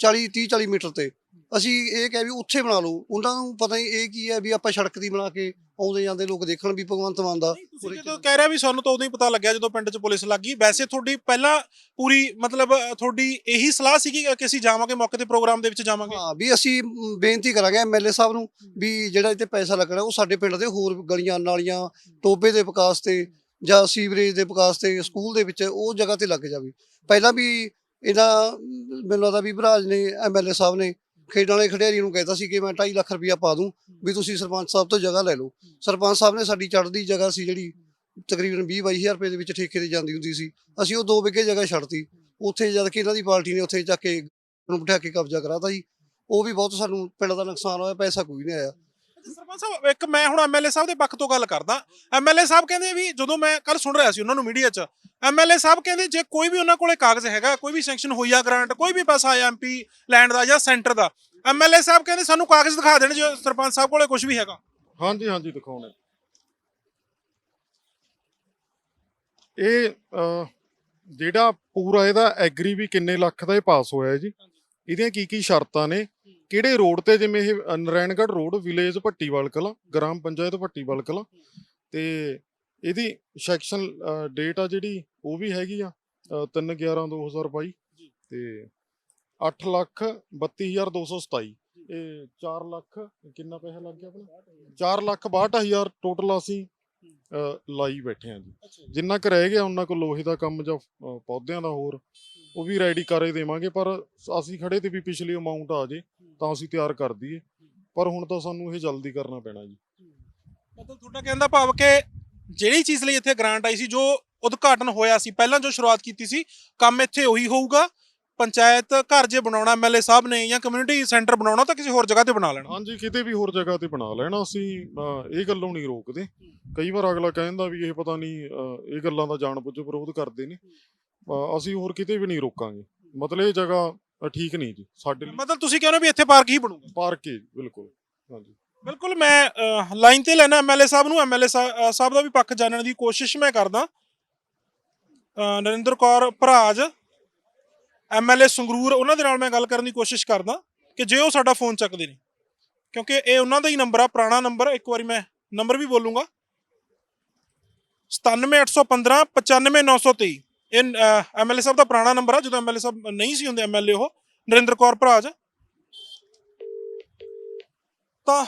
40 30 40 ਮੀਟਰ ਤੇ। ਅਸੀਂ ਇਹ ਕਹਿ ਵੀ ਉੱਥੇ ਬਣਾ ਲਓ। ਉਹਨਾਂ ਨੂੰ ਪਤਾ ਹੀ ਇਹ ਕੀ ਹੈ ਵੀ ਆਪਾਂ ਸੜਕ ਦੀ ਬਣਾ ਕੇ ਆਉਂਦੇ ਜਾਂਦੇ ਲੋਕ ਦੇਖਣ ਵੀ ਭਗਵੰਤ ਮਾਨ ਦਾ ਤੁਸੀਂ ਜਦੋਂ ਕਹਿ ਰਿਹਾ ਵੀ ਸਾਨੂੰ ਤਾਂ ਉਦੋਂ ਹੀ ਪਤਾ ਲੱਗਿਆ ਜਦੋਂ ਪਿੰਡ 'ਚ ਪੁਲਿਸ ਲੱਗ। ਗਈ ਵੈਸੇ ਤੁਹਾਡੀ ਪਹਿਲਾਂ ਪੂਰੀ ਮਤਲਬ ਤੁਹਾਡੀ ਇਹੀ ਸਲਾਹ ਸੀਗੀ ਕਿ ਅਸੀਂ ਜਾਵਾਂਗੇ ਮੌਕੇ ਤੇ ਪ੍ਰੋਗਰਾਮ ਦੇ ਵਿੱਚ ਜਾਵਾਂਗੇ? ਹਾਂ ਵੀ ਅਸੀਂ ਬੇਨਤੀ ਕਰਾਂਗੇ ਐਮਐਲਏ ਸਾਹਿਬ ਨੂੰ ਵੀ ਜਿਹੜਾ ਇੱਥੇ ਪੈਸਾ ਲੱਗਣਾ ਉਹ ਸਾਡੇ ਪਿੰਡ ਦੇ ਹੋਰ ਗਲੀਆਂ ਨਾਲੀਆਂ ਟੋਬੇ ਦੇ ਵਿਕਾਸ ਤੇ ਜਾਂ ਸੀਵਰੇਜ ਦੇ ਵਿਕਾਸ ਤੇ ਸਕੂਲ ਦੇ ਵਿੱਚ ਉਹ ਜਗ੍ਹਾ ਤੇ ਲੱਗ ਜਾਵੇ। ਪਹਿਲਾਂ ਵੀ ਇਹਦਾ ਮੈਨੂੰ ਲੱਗਦਾ ਵੀ ਭਰਾਜ ਨੇ ਐਮਐਲਏ ਸਾਹਿਬ ਨੇ ਖੇਡਾਂ ਵਾਲੇ ਖਿਡਾਰੀ ਨੂੰ ਕਹਿਤਾ ਸੀ ਕਿ ਮੈਂ 2.5 ਲੱਖ ਰੁਪਇਆ ਪਾ ਦੂੰ ਵੀ ਤੁਸੀਂ ਸਰਪੰਚ ਸਾਹਿਬ ਤੋਂ ਜਗ੍ਹਾ ਲੈ ਲਓ। ਸਰਪੰਚ ਸਾਹਿਬ ਨੇ ਸਾਡੀ ਚੜ੍ਹਦੀ ਜਗ੍ਹਾ ਸੀ ਜਿਹੜੀ ਤਕਰੀਬਨ 20 22000 ਰੁਪਏ ਦੇ ਵਿੱਚ ਠੇਕੇ ਤੇ ਜਾਂਦੀ ਹੁੰਦੀ ਸੀ। ਅਸੀਂ ਉਹ ਦੋ ਵਿਗੇ ਜਗ੍ਹਾ ਛੱਡਤੀ। ਉੱਥੇ ਜਦ ਕਿ ਇਹਨਾਂ ਦੀ ਪਾਰਟੀ ਨੇ ਉੱਥੇ ਚੱਕ ਕੇ ਨੂੰ ਬਿਠਾ ਕੇ ਕਬਜ਼ਾ ਕਰਾਤਾ ਜੀ। ਉਹ ਵੀ ਬਹੁਤ ਸਾਨੂੰ ਪਿੰਡ ਦਾ ਨੁਕਸਾਨ ਹੋਇਆ, ਪੈਸਾ ਕੋਈ ਨਹੀਂ ਆਇਆ। ਸਰਪੰਚ ਸਾਹਿਬ, ਇੱਕ ਮੈਂ ਹੁਣ ਐਮਐਲਏ ਸਾਹਿਬ ਦੇ ਪੱਖ ਤੋਂ ਗੱਲ ਕਰਦਾ। ਐਮਐਲਏ ਸਾਹਿਬ ਕਹਿੰਦੇ ਵੀ ਜਦੋਂ ਮੈਂ ਕੱਲ ਸੁਣ ਰਿਹਾ ਸੀ ਉਹਨਾਂ ਨੂੰ ਮੀਡੀਆ 'ਚ ਐਮਐਲਏ ਸਾਹਿਬ ਕਹਿੰਦੇ ਜੇ ਕੋਈ ਵੀ ਉਹਨਾਂ ਕੋਲੇ ਕਾਗਜ਼ ਹੈਗਾ, ਕੋਈ ਵੀ ਸੈਂਕਸ਼ਨ ਹੋਈ ਆ ਗ੍ਰਾਂਟ ਕੋਈ ਵੀ ਪੈਸਾ ਆਇਆ ਐਮਪੀ ਲੈਂਡ ਦਾ ਜਾਂ ਸੈਂਟਰ ਦਾ ਐਮਐਲਏ ਸਾਹਿਬ ਕਹਿੰਦੇ ਸਾਨੂੰ ਕਾਗਜ਼ ਦਿਖਾ ਦੇਣ ਜੇ ਸਰਪੰਚ ਸਾਹਿਬ ਕੋਲੇ ਕੁਝ ਵੀ ਹੈਗਾ। ਹਾਂਜੀ ਹਾਂਜੀ, ਦਿਖਾਉਣੇ। ਇਹ ਜਿਹੜਾ ਪੂਰਾ ਇਹਦਾ ਐਗਰੀ ਵੀ ਕਿੰਨੇ ਲੱਖ ਦਾ ਇਹ ਪਾਸ ਹੋਇਆ ਜੀ? ਇਹਦੀਆਂ ਕੀ ਕੀ ਸ਼ਰਤਾਂ ਨੇ? ਕਿਹੜੇ ਰੋਡ ਤੇ ਜਿਵੇਂ ਇਹ ਅ, ਨਰਾਇਣਗੜ੍ਹ ਰੋਡ ਵਿਲੇਜ ਭੱਟੀਵਾਲ ਕਲਾਂ ਗ੍ਰਾਮ ਪੰਚਾਇਤ ਭੱਟੀਵਾਲ ਕਲਾਂ ਤੇ ਇਹਦੀ ਸੈਕਸ਼ਨ ਡੇਟ ਆ ਜਿਹੜੀ ਉਹ ਵੀ ਹੈਗੀ ਆ 3 11 2022 ਤੇ 8 ਲੱਖ 32227 ਇਹ 4 ਲੱਖ ਕਿੰਨਾ ਪੈਸਾ ਲੱਗ ਗਿਆ ਆਪਣਾ? 4 ਲੱਖ 62000 ਟੋਟਲ ਅਸੀਂ ਲਾਈ ਬੈਠੇ ਆ ਜੀ। ਜਿੰਨਾ ਕੁ ਰਹਿ ਗਿਆ ਉਹਨਾਂ ਕੋਲ ਲੋਹੇ ਦਾ ਕੰਮ ਜਾਂ ਪੌਦਿਆਂ ਦਾ ਹੋਰ ਉਹ ਵੀ ਰੈਡੀ ਕਰੇ ਦੇਵਾਂਗੇ ਪਰ ਅਸੀਂ ਖੜੇ ਤੇ ਵੀ ਪਿਛਲੀ ਅਮਾਉਂਟ ਆ ਜੇ ਤਾਂ ਅਸੀਂ ਤਿਆਰ ਕਰ ਦਈਏ। ਪਰ ਹੁਣ ਤਾਂ ਸਾਨੂੰ ਇਹ ਜਲਦੀ ਕਰਨਾ ਪੈਣਾ ਜੀ। ਮਤਲਬ ਤੁਹਾਡਾ ਕਹਿਣ ਦਾ ਭਾਵ ਕਿ ਜਿਹੜੀ ਚੀਜ਼ ਲਈ ਇੱਥੇ ਗ੍ਰਾਂਟ ਆਈ ਸੀ ਜੋ ਉਦਘਾਟਨ ਹੋਇਆ ਸੀ ਪਹਿਲਾਂ ਜੋ ਸ਼ੁਰੂਆਤ ਕੀਤੀ ਸੀ ਕੰਮ ਇੱਥੇ ਉਹੀ ਹੋਊਗਾ। ਪੰਚਾਇਤ ਘਰ ਜੇ ਬਣਾਉਣਾ ਐਮਐਲਏ ਸਾਹਿਬ ਨੇ ਜਾਂ ਕਮਿਊਨਿਟੀ ਸੈਂਟਰ ਬਣਾਉਣਾ ਤਾਂ ਕਿਸੇ ਹੋਰ ਜਗ੍ਹਾ ਤੇ ਬਣਾ ਲੈਣਾ। ਹਾਂਜੀ ਕਿਤੇ ਵੀ ਹੋਰ ਜਗ੍ਹਾ ਤੇ ਬਣਾ ਲੈਣਾ ਅਸੀਂ ਇਹ ਗੱਲੋਂ ਨਹੀਂ ਰੋਕਦੇ। ਕਈ ਵਾਰ ਅਗਲਾ ਕਹਿੰਦਾ ਵੀ ਇਹ ਪਤਾ ਨਹੀਂ ਇਹ ਗੱਲਾਂ ਦਾ ਜਾਣਬੁੱਝ ਵਿਰੋਧ ਕਰਦੇ ਨੇ। ਅਸੀਂ ਹੋਰ ਕਿਤੇ ਵੀ ਨਹੀਂ ਰੋਕਾਂਗੇ। ਮਤਲਬ ਇਹ ਜਗ੍ਹਾ ਠੀਕ ਨਹੀਂ ਜੀ ਸਾਡੇ ਲਈ। ਮਤਲਬ ਤੁਸੀਂ ਕਹਿੰਦੇ ਹੋ ਵੀ ਇੱਥੇ ਪਾਰਕ ਹੀ ਬਣੂਗਾ? ਪਾਰਕ ਹੈ ਬਿਲਕੁਲ। ਹਾਂਜੀ। ਬਿਲਕੁਲ ਮੈਂ ਲਾਈਨ ਤੇ ਲੈਣਾ ਐਮਐਲਏ ਸਾਹਿਬ ਨੂੰ। ਐਮਐਲਏ ਸਾਹਿਬ ਦਾ ਵੀ ਪੱਖ ਜਾਣਨ ਦੀ ਕੋਸ਼ਿਸ਼ ਮੈਂ ਕਰਦਾ। ਨਰਿੰਦਰ ਕੌਰ ਭਰਾਜ ਐਮਐਲਏ ਸੰਗਰੂਰ ਉਹਨਾਂ ਦੇ ਨਾਲ ਮੈਂ ਗੱਲ ਕਰਨ ਦੀ ਕੋਸ਼ਿਸ਼ ਕਰਦਾ ਕਿ ਜੇ ਉਹ ਸਾਡਾ ਫੋਨ ਚੱਕਦੇ ਨੇ। ਕਿਉਂਕਿ ਇਹ ਉਹਨਾਂ ਦਾ ਹੀ ਨੰਬਰ ਆ ਪੁਰਾਣਾ ਨੰਬਰ। ਇੱਕ ਵਾਰੀ ਮੈਂ ਨੰਬਰ ਵੀ ਬੋਲੂੰਗਾ। 97815 95923 ਇਹ ਐਮਐਲਏ ਸਾਹਿਬ ਦਾ ਪੁਰਾਣਾ ਨੰਬਰ ਆ, ਜਦੋਂ ਐਮਐਲਏ ਸਾਹਿਬ ਨਹੀਂ ਸੀ ਹੁੰਦੇ ਐਮਐਲਏ ਉਹ, ਨਰਿੰਦਰ ਕੌਰ ਭਰਾਜ ਤਾਂ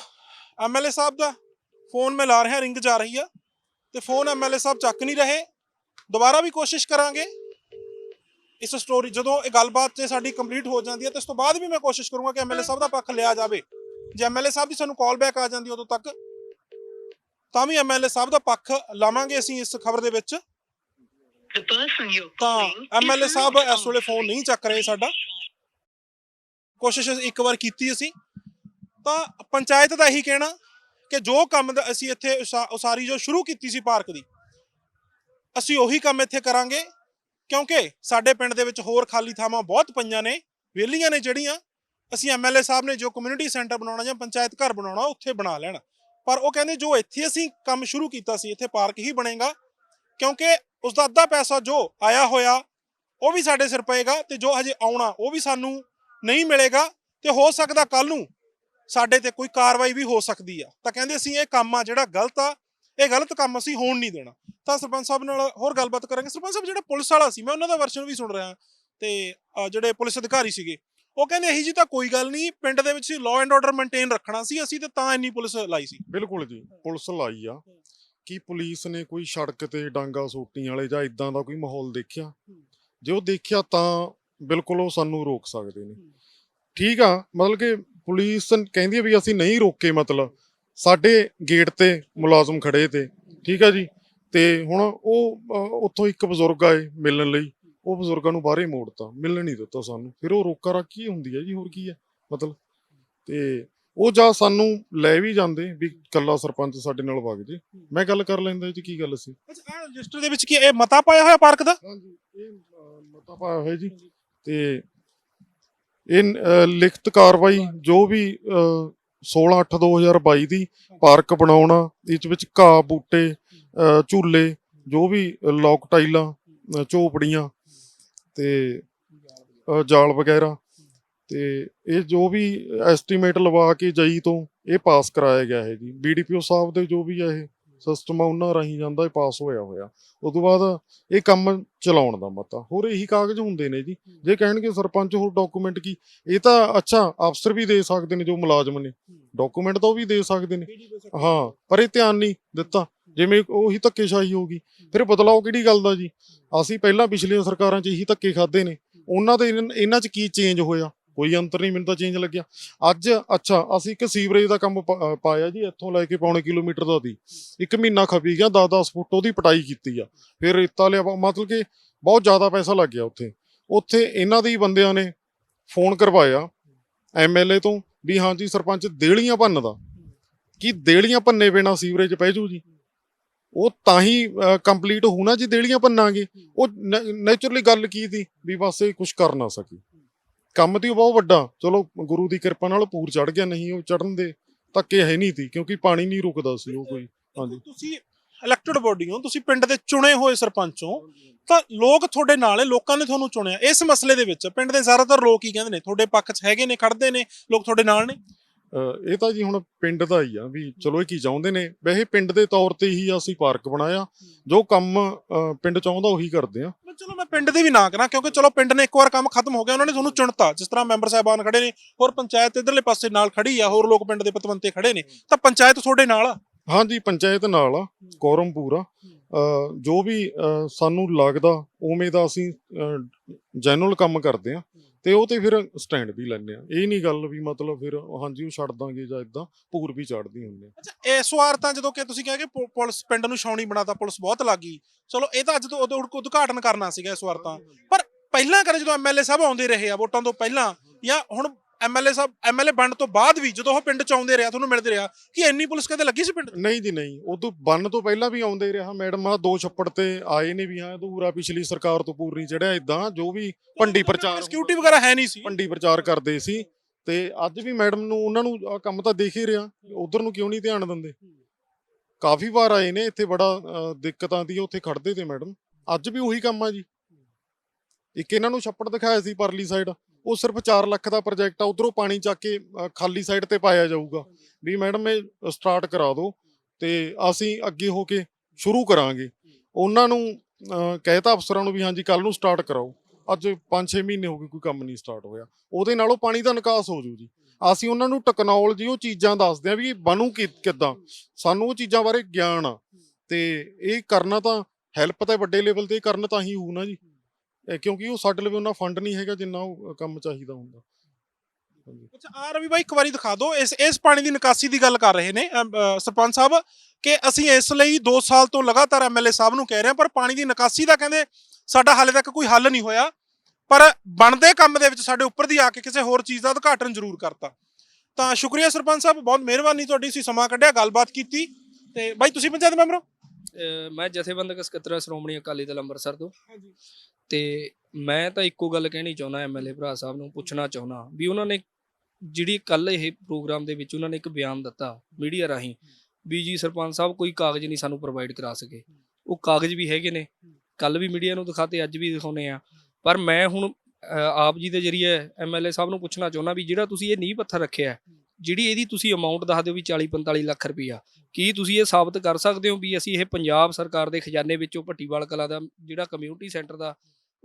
ਐਮਐਲਏ ਸਾਹਿਬ ਦਾ ਫੋਨ ਮੈਂ ਲਾ ਰਿਹਾ, ਰਿੰਗ ਜਾ ਰਹੀ ਆ, ਤੇ ਫੋਨ ਐਮਐਲਏ ਸਾਹਿਬ ਚੱਕ ਨਹੀਂ ਰਹੇ। ਦੁਬਾਰਾ ਵੀ ਕੋਸ਼ਿਸ਼ ਕਰਾਂਗੇ। ਇਸ ਸਟੋਰੀ ਜਦੋਂ ਇਹ ਗੱਲਬਾਤ ਤੇ ਸਾਡੀ ਕੰਪਲੀਟ ਹੋ ਜਾਂਦੀ ਹੈ ਤੇ ਇਸ ਤੋਂ ਬਾਅਦ ਵੀ ਮੈਂ ਕੋਸ਼ਿਸ਼ ਕਰੂੰਗਾ ਕਿ ਐਮਐਲਏ ਸਾਹਿਬ ਦਾ ਪੱਖ ਲਿਆ ਜਾਵੇ। ਜੇ ਐਮਐਲਏ ਸਾਹਿਬ ਦੀ ਸਾਨੂੰ ਕਾਲ ਬੈਕ ਆ ਜਾਂਦੀ ਉਦੋਂ ਤੱਕ, ਤਾਂ ਵੀ ਐਮਐਲਏ ਸਾਹਿਬ ਦਾ ਪੱਖ ਲਾਵਾਂਗੇ ਅਸੀਂ ਇਸ ਖਬਰ ਦੇ ਵਿੱਚ। The person you're ਤਾਂ calling ਐਮਐਲਏ is ਸਾਹਿਬ ਇਸ ਵੇਲੇ ਫੋਨ ਨਹੀਂ ਚੱਕ ਰਹੇ ਸਾਡਾ। ਕੋਸ਼ਿਸ਼ ਇੱਕ ਵਾਰ ਕੀਤੀ ਅਸੀਂ। ਤਾਂ ਪੰਚਾਇਤ ਦਾ ਇਹੀ ਕਹਿਣਾ ਕਿ ਜੋ ਕੰਮ ਦਾ ਅਸੀਂ ਇੱਥੇ ਉਸਾ- ਉਸਾਰੀ ਜੋ ਸ਼ੁਰੂ ਕੀਤੀ ਸੀ ਪਾਰਕ ਦੀ ਅਸੀਂ ਉਹੀ ਕੰਮ ਇੱਥੇ ਕਰਾਂਗੇ ਕਿਉਂਕਿ ਸਾਡੇ ਪਿੰਡ ਦੇ ਵਿੱਚ ਹੋਰ ਖਾਲੀ ਥਾਵਾਂ ਬਹੁਤ ਪਈਆਂ ਨੇ ਵਿਹਲੀਆਂ ਨੇ ਜਿਹੜੀਆਂ ਅਸੀਂ ਐਮਐਲਏ ਸਾਹਿਬ ਨੇ ਜੋ ਕਮਿਊਨਿਟੀ ਸੈਂਟਰ ਬਣਾਉਣਾ ਜਾਂ ਪੰਚਾਇਤ ਘਰ ਬਣਾਉਣਾ ਉੱਥੇ ਬਣਾ ਲੈਣ। ਪਰ ਉਹ ਕਹਿੰਦੇ ਜੋ ਇੱਥੇ ਅਸੀਂ ਕੰਮ ਸ਼ੁਰੂ ਕੀਤਾ ਸੀ ਇੱਥੇ ਪਾਰਕ ਹੀ ਬਣੇਗਾ ਕਿਉਂਕਿ ਉਸ ਦਾ ਅੱਧਾ ਪੈਸਾ ਜੋ ਆਇਆ ਹੋਇਆ, ਉਹ ਵੀ ਸਾਡੇ ਸਿਰ ਪਏਗਾ ਤੇ ਜੋ ਹਜੇ ਆਉਣਾ, ਉਹ ਵੀ ਸਾਨੂੰ ਨਹੀਂ ਮਿਲੇਗਾ ਤੇ ਹੋ ਸਕਦਾ ਕੱਲ ਨੂੰ ਸਾਡੇ ਤੇ ਕੋਈ ਕਾਰਵਾਈ ਵੀ ਹੋ ਸਕਦੀ ਆ। ਤਾਂ ਕਹਿੰਦੇ ਅਸੀਂ ਇਹ ਕੰਮ ਆ ਜਿਹੜਾ ਗਲਤ ਆ, ਇਹ ਗਲਤ ਕੰਮ ਅਸੀਂ ਹੋਣ ਨਹੀਂ ਦੇਣਾ। ਤਾਂ ਸਰਪੰਚ ਸਾਹਿਬ ਨਾਲ ਹੋਰ ਗੱਲਬਾਤ ਕਰਾਂਗੇ। ਸਰਪੰਚ ਸਾਹਿਬ, ਜਿਹੜਾ ਪੁਲਿਸ ਵਾਲਾ ਸੀ, ਮੈਂ ਉਹਨਾਂ ਦਾ ਵਰਸ਼ਨ ਵੀ ਸੁਣ ਰਿਹਾ ਤੇ ਜਿਹੜੇ ਪੁਲਿਸ ਅਧਿਕਾਰੀ ਸੀਗੇ, ਉਹ ਕਹਿੰਦੇ ਇਹੀ ਜੀ ਤਾਂ ਕੋਈ ਗੱਲ ਨਹੀਂ, ਪਿੰਡ ਦੇ ਵਿੱਚ ਲਾਅ ਐਂਡ ਆਰਡਰ ਮੇਨਟੇਨ ਰੱਖਣਾ ਸੀ, ਅਸੀਂ ਤੇ ਤਾਂ ਇੰਨੀ ਪੁਲਿਸ ਲਾਈ ਸੀ। ਬਿਲਕੁਲ ਜੀ, ਪੁਲਿਸ ਲਾਈ ਆ। ਕੀ ਪੁਲਿਸ ਨੇ ਕੋਈ ਸੜਕ ਤੇ ਡਾਂਗਾ ਸੋਟੀਆਂ ਵਾਲੇ ਜਾਂ ਇਦਾਂ ਦਾ ਕੋਈ ਮਾਹੌਲ ਦੇਖਿਆ? ਜੇ ਉਹ ਦੇਖਿਆ ਤਾਂ ਬਿਲਕੁਲ ਉਹ ਸਾਨੂੰ ਰੋਕ ਸਕਦੇ ਨੇ। ਠੀਕ ਆ ਮਤਲਬ ਕਿ ਪੁਲਿਸ ਕਹਿੰਦੀ ਵੀ ਅਸੀਂ ਨਹੀਂ ਰੋਕੇ ਮਤਲਬ ਸਾਡੇ ਗੇਟ ਤੇ ਮੁਲਾਜ਼ਮ ਖੜੇ ਤੇ। ਠੀਕ ਆ ਜੀ? ਤੇ ਹੁਣ ਉਹ ਉੱਥੋਂ ਇੱਕ ਬਜ਼ੁਰਗ ਆਏ ਮਿਲਣ ਲਈ। ਉਹ ਬਜ਼ੁਰਗਾਂ ਨੂੰ ਬਾਹਰੇ ਮੋੜਤਾ ਮਿਲਣ ਨਹੀਂ ਦਿੱਤਾ ਸਾਨੂੰ। ਫਿਰ ਉਹ ਰੋਕਾ ਰੱਖੀ ਹੁੰਦੀ ਹੈ ਜੀ ਹੋਰ ਕੀ ਹੈ ਮਤਲਬ ਤੇ ਉਹ ਜਾਂ ਸਾਨੂੰ ਲੈ ਵੀ ਜਾਂਦੇ ਵੀ ਕੱਲਾ ਸਰਪੰਚ ਸਾਡੇ ਨਾਲ ਵਗ ਜੇ। ਮੈਂ ਗੱਲ ਕਰ ਲੈਂਦਾ ਜੀ ਕੀ ਗੱਲ ਸੀ? ਅੱਛਾ ਰਜਿਸਟਰ ਦੇ ਵਿੱਚ ਕੀ ਇਹ ਮਤਾ ਪਾਇਆ ਹੋਇਆ ਪਾਰਕ ਦਾ? ਹਾਂਜੀ ਇਹ ਮਤਾ ਪਾਇਆ ਹੋਇਆ ਜੀ। ਤੇ ਇਹ ਅ, ਲਿਖਤ ਕਾਰਵਾਈ ਜੋ ਵੀ 16/8/2022 ਦੀ ਪਾਰਕ ਬਣਾਉਣਾ ਇਸ ਵਿੱਚ ਘਾਹ ਬੂਟੇ ਝੂਲੇ ਜੋ ਵੀ ਲੋਕ ਟਾਈਲਾਂ ਝੋਪੜੀਆਂ ਤੇ ਜਾਲ ਵਗੈਰਾ ਤੇ ਇਹ ਜੋ ਵੀ ਐਸਟੀਮੇਟ ਲਵਾ ਕੇ ਜਈ ਤੋਂ ਇਹ ਪਾਸ ਕਰਾਇਆ ਗਿਆ ਹੈ ਜੀ। ਬੀਡੀਪੀਓ ਸਾਹਿਬ ਦੇ ਜੋ ਵੀ ਹੈ ਇਹ ਸਿਸਟਮ ਆ, ਉਹਨਾਂ ਰਾਹੀਂ ਜਾਂਦਾ ਇਹ ਪਾਸ ਹੋਇਆ ਹੋਇਆ। ਉਸ ਤੋਂ ਬਾਅਦ ਇਹ ਕੰਮ ਚਲਾਉਣ ਦਾ ਮਤਾ। ਹੋਰ ਇਹੀ ਕਾਗਜ਼ ਹੁੰਦੇ ਨੇ ਜੀ। ਜੇ ਕਹਿਣਗੇ ਸਰਪੰਚ ਹੋਰ ਡਾਕੂਮੈਂਟ ਕੀ, ਇਹ ਤਾਂ ਅੱਛਾ, ਅਫਸਰ ਵੀ ਦੇ ਸਕਦੇ ਨੇ ਜੋ ਮੁਲਾਜ਼ਮ ਨੇ। ਡਾਕੂਮੈਂਟ ਤਾਂ ਉਹ ਵੀ ਦੇ ਸਕਦੇ ਨੇ। ਹਾਂ, ਪਰ ਇਹ ਧਿਆਨ ਨਹੀਂ ਦਿੱਤਾ। ਜਿਵੇਂ ਉਹੀ ਧੱਕੇਸ਼ਾਹੀ ਹੋ ਗਈ। ਫਿਰ ਬਦਲਾਓ ਕਿਹੜੀ ਗੱਲ ਦਾ ਜੀ? ਅਸੀਂ ਪਹਿਲਾਂ ਪਿਛਲੀਆਂ ਸਰਕਾਰਾਂ 'ਚ ਇਹੀ ਧੱਕੇ ਖਾਦੇ ਨੇ। ਉਹਨਾਂ ਦੇ ਇਹਨਾਂ 'ਚ ਕੀ ਚੇਂਜ ਹੋਇਆ? ਕੋਈ ਅੰਤਰ ਨਹੀਂ, ਮੈਨੂੰ ਤਾਂ ਚੇਂਜ ਲੱਗਿਆ। ਅੱਜ, ਅੱਛਾ, ਅਸੀਂ ਇੱਕ ਸੀਵਰੇਜ ਦਾ ਕੰਮ ਪਾਇਆ ਜੀ, ਇੱਥੋਂ ਲੈ ਕੇ ਪੌਣੇ ਕਿਲੋਮੀਟਰ ਦਾ ਦੀ। ਇੱਕ ਮਹੀਨਾ ਖਪੀ ਗਿਆ 10-10 ਫੁੱਟ ਉਹਦੀ ਪਟਾਈ ਕੀਤੀ ਆ। ਫਿਰ ਰੇਤਾ ਲਿਆ ਮਤਲਬ ਕਿ ਬਹੁਤ ਜ਼ਿਆਦਾ ਪੈਸਾ ਲੱਗ ਗਿਆ ਉੱਥੇ। ਉੱਥੇ ਇਹਨਾਂ ਦੇ ਹੀ ਬੰਦਿਆਂ ਨੇ ਫੋਨ ਕਰਵਾਇਆ ਐਮਐਲਏ ਤੋਂ, ਵੀ ਹਾਂ ਜੀ, ਸਰਪੰਚ, ਦੇਲੀਆਂ ਭੰਨਦਾ ਕੀ ਦੇਲੀਆਂ ਭੰਨੇ ਬਿਨਾ ਸੀਵਰੇਜ ਪੈ ਜੂ ਜੀ? ਉਹ ਤਾਂ ਹੀ ਕੰਪਲੀਟ ਹੋਣਾ ਜੀ, ਦੇਲੀਆਂ ਭੰਨਾਂਗੇ। ਉਹ ਨੇਚਰਲੀ ਗੱਲ ਕੀ ਦੀ? ਵੀ ਬਸ ਇਹ ਕੁਝ ਕਰ ਨਾ ਸਕੀ। ਕੰਮ ਤੇ ਬਹੁਤ ਵੱਡਾ। ਚਲੋ ਗੁਰੂ ਦੀ ਕਿਰਪਾ ਨਾਲ ਪੂਰ ਚੜ ਗਿਆ ਨਹੀਂ ਉਹ ਚੜਨ ਦੇ ਧੱਕੇ ਹੈ ਨਹੀਂ ਸੀ ਕਿਉਂਕਿ ਪਾਣੀ ਨਹੀਂ ਰੁਕਦਾ ਸੀ ਉਹ ਕੋਈ। ਹਾਂਜੀ। ਤੁਸੀਂ ਇਲੈਕਟਡ ਬੋਡੀ ਹੋ ਤੁਸੀਂ ਪਿੰਡ ਦੇ ਚੁਣੇ ਹੋਏ ਸਰਪੰਚ ਹੋ ਤਾਂ ਲੋਕ ਤੁਹਾਡੇ ਨਾਲ ਨੇ ਲੋਕਾਂ ਨੇ ਤੁਹਾਨੂੰ ਚੁਣਿਆ। ਇਸ ਮਸਲੇ ਦੇ ਵਿੱਚ ਪਿੰਡ ਦੇ ਜ਼ਿਆਦਾਤਰ ਲੋਕ ਹੀ ਕਹਿੰਦੇ ਨੇ ਤੁਹਾਡੇ ਪੱਖ 'ਚ ਹੈਗੇ ਨੇ ਖੜਦੇ ਨੇ ਲੋਕ ਤੁਹਾਡੇ ਨਾਲ ਨੇ। ਇਹ ਤਾਂ ਜੀ ਹੁਣ ਪਿੰਡ ਦਾ ਹੀ ਆ ਵੀ ਚਲੋ ਇਹ ਕੀ ਚਾਹੁੰਦੇ ਨੇ। ਵੈਸੇ ਪਿੰਡ ਦੇ ਤੌਰ ਤੇ ਹੀ ਅਸੀਂ ਪਾਰਕ ਬਣਾਇਆ। ਜੋ ਕੰਮ ਪਿੰਡ ਚਾਹੁੰਦਾ ਉਹੀ ਕਰਦੇ ਆ। ਚਲੋ ਮੈਂ ਪਿੰਡ ਦੇ ਵੀ ਨਾ ਕਰਾਂ ਕਿਉਂਕਿ ਚਲੋ ਪਿੰਡ ਨੇ ਇੱਕ ਵਾਰ ਕੰਮ ਖਤਮ ਹੋ ਗਿਆ ਉਹਨਾਂ ਨੇ ਤੁਹਾਨੂੰ ਚੁਣਤਾ। ਜਿਸ ਤਰ੍ਹਾਂ ਮੈਂਬਰ ਸਾਹਿਬਾਨ ਖੜੇ ਨੇ ਹੋਰ ਪੰਚਾਇਤ ਇਧਰਲੇ ਪਾਸੇ ਨਾਲ ਖੜੀ ਆ ਹੋਰ ਲੋਕ ਪਿੰਡ ਦੇ ਪਤਵੰਤੇ ਖੜੇ ਨੇ ਤਾਂ ਪੰਚਾਇਤ ਤੁਹਾਡੇ ਨਾਲ ਆ। ਹਾਂਜੀ ਪੰਚਾਇਤ ਨਾਲ ਆ ਕੋਰਮ ਪੂਰਾ ਅ, ਜੋ ਵੀ ਸਾਨੂੰ ਲੱਗਦਾ ਉਵੇਂ ਦਾ ਅਸੀਂ ਜੈਨੂਅਲ ਕੰਮ ਕਰਦੇ ਆ। ਤੇ ਉਹ ਤੇ ਫਿਰ ਸਟੈਂਡ ਵੀ ਲੈਂਦੇ ਆ। ਇਹ ਨਹੀਂ ਗੱਲ ਵੀ ਮਤਲਬ ਫਿਰ ਹਾਂਜੀ ਉਹ ਛੱਡ ਦਾਂਗੇ ਜਾਂ ਇਦਾਂ ਪੂਰ ਵੀ ਚੜਦੀ ਹੁੰਦੇ ਅੱਛਾ ਇਸ ਵਾਰ ਤਾਂ ਜਦੋਂ ਕਿ ਤੁਸੀਂ ਕਿਹਾ ਕਿ ਪੁ- ਪੁਲਿਸ ਪਿੰਡ ਨੂੰ ਛਾਉਣੀ ਬਣਾਤਾ ਪੁਲਿਸ ਬਹੁਤ ਲੱਗ ਚਲੋ ਇਹ ਤਾਂ ਅੱਜ ਤੋਂ ਉਦੋਂ ਉਦ- ਉਦਘਾਟਨ ਕਰਨਾ ਸੀਗਾ ਇਸ ਵਾਰ ਤਾਂ। ਪਰ ਪਹਿਲਾਂ ਕਰੇ ਜਦੋਂ ਐਮਐਲਏ ਸਾਹਿਬ ਆਉਂਦੇ ਰਹੇ ਆ ਵੋਟਾਂ ਤੋਂ ਪਹਿਲਾਂ ਜਾਂ ਹੁਣ ਐਮਐਲਏ ਸਾਹਿਬ ਐਮਐਲਏ ਬਣਨ ਤੋਂ ਬਾਅਦ ਵੀ ਜਦੋਂ ਉਹ ਪਿੰਡ ਚ ਆਉਂਦੇ ਰਿਹਾ ਤੁਹਾਨੂੰ ਮਿਲਦੇ ਰਿਹਾ ਕਿ ਇੰਨੀ ਪੁਲਿਸ ਕਦੇ ਲੱਗੀ ਸੀ ਪਿੰਡ 'ਚ? ਨਹੀਂ ਜੀ ਨਹੀਂ। ਉਦੋਂ ਬੰਨ ਤੋਂ ਪਹਿਲਾਂ ਵੀ ਆਉਂਦੇ ਰਿਹਾ। ਮੈਡਮ ਆ ਦੋ ਛੱਪੜ ਤੇ ਆਏ ਨੇ ਵੀ ਹਾਂ ਅਧੂਰਾ ਪਿਛਲੀ ਸਰਕਾਰ ਤੋਂ ਪੂਰ ਨਹੀਂ ਚੜਿਆ ਇਦਾਂ ਜੋ ਵੀ ਭੰਡੀ ਪ੍ਰਚਾਰ ਸਿਕਿਉਰਿਟੀ ਵਗੈਰਾ ਹੈ ਨਹੀਂ ਸੀ। ਭੰਡੀ ਪ੍ਰਚਾਰ ਕਰਦੇ ਸੀ ਤੇ ਅੱਜ ਵੀ ਮੈਡਮ ਨੂੰ ਉਹਨਾਂ ਨੂੰ ਕੰਮ ਤਾਂ ਦੇਖ ਹੀ ਰਿਹਾ। ਉਧਰ ਨੂੰ ਕਿਉਂ ਨਹੀਂ ਧਿਆਨ ਦਿੰਦੇ? ਕਾਫੀ ਵਾਰ ਆਏ ਨੇ ਇੱਥੇ ਬੜਾ ਅਹ, ਦਿੱਕਤ ਆਉਂਦੀ ਹੈ ਉੱਥੇ ਖੜਦੇ ਤੇ ਮੈਡਮ। ਅੱਜ ਵੀ ਉਹੀ ਕੰਮ ਆ ਜੀ। ਇੱਕ ਇਹਨਾਂ ਨੂੰ ਛੱਪੜ ਦਿਖਾਇਆ ਸੀ ਪਰਲੀ ਸਾਈਡ ਉਹ ਸਿਰਫ 4 ਲੱਖ ਦਾ ਪ੍ਰੋਜੈਕਟ ਆ ਉਧਰੋਂ ਪਾਣੀ ਚੱਕ ਕੇ ਖਾਲੀ ਸਾਈਡ ਤੇ ਪਾਇਆ ਜਾਊਗਾ। ਵੀ ਮੈਡਮ ਇਹ ਸਟਾਰਟ ਕਰਾ ਦਿਓ ਤੇ ਅਸੀਂ ਅੱਗੇ ਹੋ ਕੇ ਸ਼ੁਰੂ ਕਰਾਂਗੇ। ਉਹਨਾਂ ਨੂੰ ਅਹ, ਕਹਿਤਾ ਅਫਸਰਾਂ ਨੂੰ ਵੀ ਹਾਂਜੀ ਕੱਲ ਨੂੰ ਸਟਾਰਟ ਕਰਾਓ। ਅੱਜ 5-6 ਮਹੀਨੇ ਹੋ ਗਏ ਕੋਈ ਕੰਮ ਨਹੀਂ ਸਟਾਰਟ ਹੋਇਆ। ਉਹਦੇ ਨਾਲੋਂ ਪਾਣੀ ਦਾ ਨਿਕਾਸ ਹੋ ਜੂ ਜੀ। ਅਸੀਂ ਉਹਨਾਂ ਨੂੰ ਟੈਕਨੋਲੋਜੀ ਉਹ ਚੀਜ਼ਾਂ ਦੱਸਦੇ ਆ ਵੀ ਇਹ ਬਣੂ ਕਿ ਕਿੱਦਾਂ। ਸਾਨੂੰ ਉਹ ਚੀਜ਼ਾਂ ਬਾਰੇ ਗਿਆਨ ਆ ਤੇ ਇਹ ਕਰਨਾ ਤਾਂ ਹੈਲਪ ਤਾਂ ਵੱਡੇ ਲੈਵਲ ਤੇ ਕਰਨ ਤਾਂ ਹੀ ਹੋਊ ਨਾ ਜੀ। ਕਿਉਂਕਿ ਉਹ ਸਾਡੇ ਲਈ ਉਹਨਾਂ ਫੰਡ ਨਹੀਂ ਹੈਗਾ ਜਿੰਨਾ ਉਹ ਕੰਮ ਚਾਹੀਦਾ ਹੁੰਦਾ। ਅੱਛਾ ਆ ਰਵੀ ਬਾਈ ਇੱਕ ਵਾਰੀ ਦਿਖਾ ਦਿਓ। ਇਸ ਇਸ ਪਾਣੀ ਦੀ ਨਿਕਾਸੀ ਦੀ ਗੱਲ ਕਰ ਰਹੇ ਨੇ ਸਰਪੰਚ ਸਾਹਿਬ ਕਿ ਅਸੀਂ ਇਸ ਲਈ 2 ਸਾਲ ਤੋਂ ਲਗਾਤਾਰ ਐਮਐਲਏ ਸਾਹਿਬ ਨੂੰ ਕਹਿ ਰਹੇ ਹਾਂ ਪਰ ਪਾਣੀ ਦੀ ਨਿਕਾਸੀ ਦਾ ਕਹਿੰਦੇ ਸਾਡਾ ਹਾਲੇ ਤੱਕ ਕੋਈ ਹੱਲ ਨਹੀਂ ਹੋਇਆ। ਪਰ ਬਣਦੇ ਕੰਮ ਦੇ ਵਿੱਚ ਸਾਡੇ ਉੱਪਰ ਦੀ ਆ ਕੇ ਕਿਸੇ ਹੋਰ ਚੀਜ਼ ਦਾ ਉਦਘਾਟਨ ਜ਼ਰੂਰ ਕਰਤਾ। ਤਾਂ ਸ਼ੁਕਰੀਆ ਸਰਪੰਚ ਸਾਹਿਬ ਬਹੁਤ ਮਿਹਰਬਾਨੀ ਤੁਹਾਡੀ ਸੀ ਸਮਾਂ ਕੱਢਿਆ ਗੱਲਬਾਤ ਕੀਤੀ। ਤੇ ਬਾਈ ਤੁਸੀਂ ਪੰਚਾਇਤ ਮੈਂਬਰ ਹੋ? ਮੈਂ ਜਥੇਬੰਦਕ ਸਕੱਤਰ ਸ਼੍ਰੋਮਣੀ ਅਕਾਲੀ ਦਲ ਅੰਮ੍ਰਿਤਸਰ ਤੋਂ। ਤੇ ਮੈਂ ਤਾਂ ਇੱਕੋ ਗੱਲ ਕਹਿਣੀ ਚਾਹੁੰਦਾ ਐਮਐਲਏ ਭਰਾ ਸਾਹਿਬ ਨੂੰ, ਪੁੱਛਣਾ ਚਾਹੁੰਦਾ ਵੀ ਉਹਨਾਂ ਨੇ ਜਿਹੜੀ ਕੱਲ ਇਹ ਪ੍ਰੋਗਰਾਮ ਦੇ ਵਿੱਚ ਉਹਨਾਂ ਨੇ ਇੱਕ ਬਿਆਨ ਦਿੱਤਾ ਮੀਡੀਆ ਰਾਹੀਂ ਵੀ ਜੀ ਸਰਪੰਚ ਸਾਹਿਬ ਕੋਈ ਕਾਗਜ਼ ਨਹੀਂ ਸਾਨੂੰ ਪ੍ਰੋਵਾਈਡ ਕਰਾ ਸਕੇ। ਉਹ ਕਾਗਜ਼ ਵੀ ਹੈਗੇ ਨੇ। ਕੱਲ ਵੀ ਮੀਡੀਆ ਨੂੰ ਦਿਖਾਤੇ, ਅੱਜ ਵੀ ਦਿਖਾਉਨੇ ਆ। ਪਰ ਮੈਂ ਹੁਣ ਆਪ ਜੀ ਦੇ ਜਰੀਏ ਐਮਐਲਏ ਸਾਹਿਬ ਨੂੰ ਪੁੱਛਣਾ ਚਾਹੁੰਦਾ ਵੀ ਜਿਹੜਾ ਤੁਸੀਂ ਇਹ ਨੀਂਹ ਪੱਥਰ ਰੱਖਿਆ, ਜਿਹੜੀ ਇਹਦੀ ਤੁਸੀਂ ਅਮਾਉਂਟ ਦੱਸ ਦਿਓ ਵੀ 40 45 ਲੱਖ ਰੁਪਈਆ, ਕੀ ਤੁਸੀਂ ਇਹ ਸਾਬਤ ਕਰ ਸਕਦੇ ਹੋ ਵੀ ਅਸੀਂ ਇਹ ਪੰਜਾਬ ਸਰਕਾਰ ਦੇ ਖਜ਼ਾਨੇ ਵਿੱਚੋਂ ਭੱਟੀਵਾਲ ਕਲਾ ਦਾ ਜਿਹੜਾ ਕਮਿਊਨਿਟੀ ਸੈਂਟਰ ਦਾ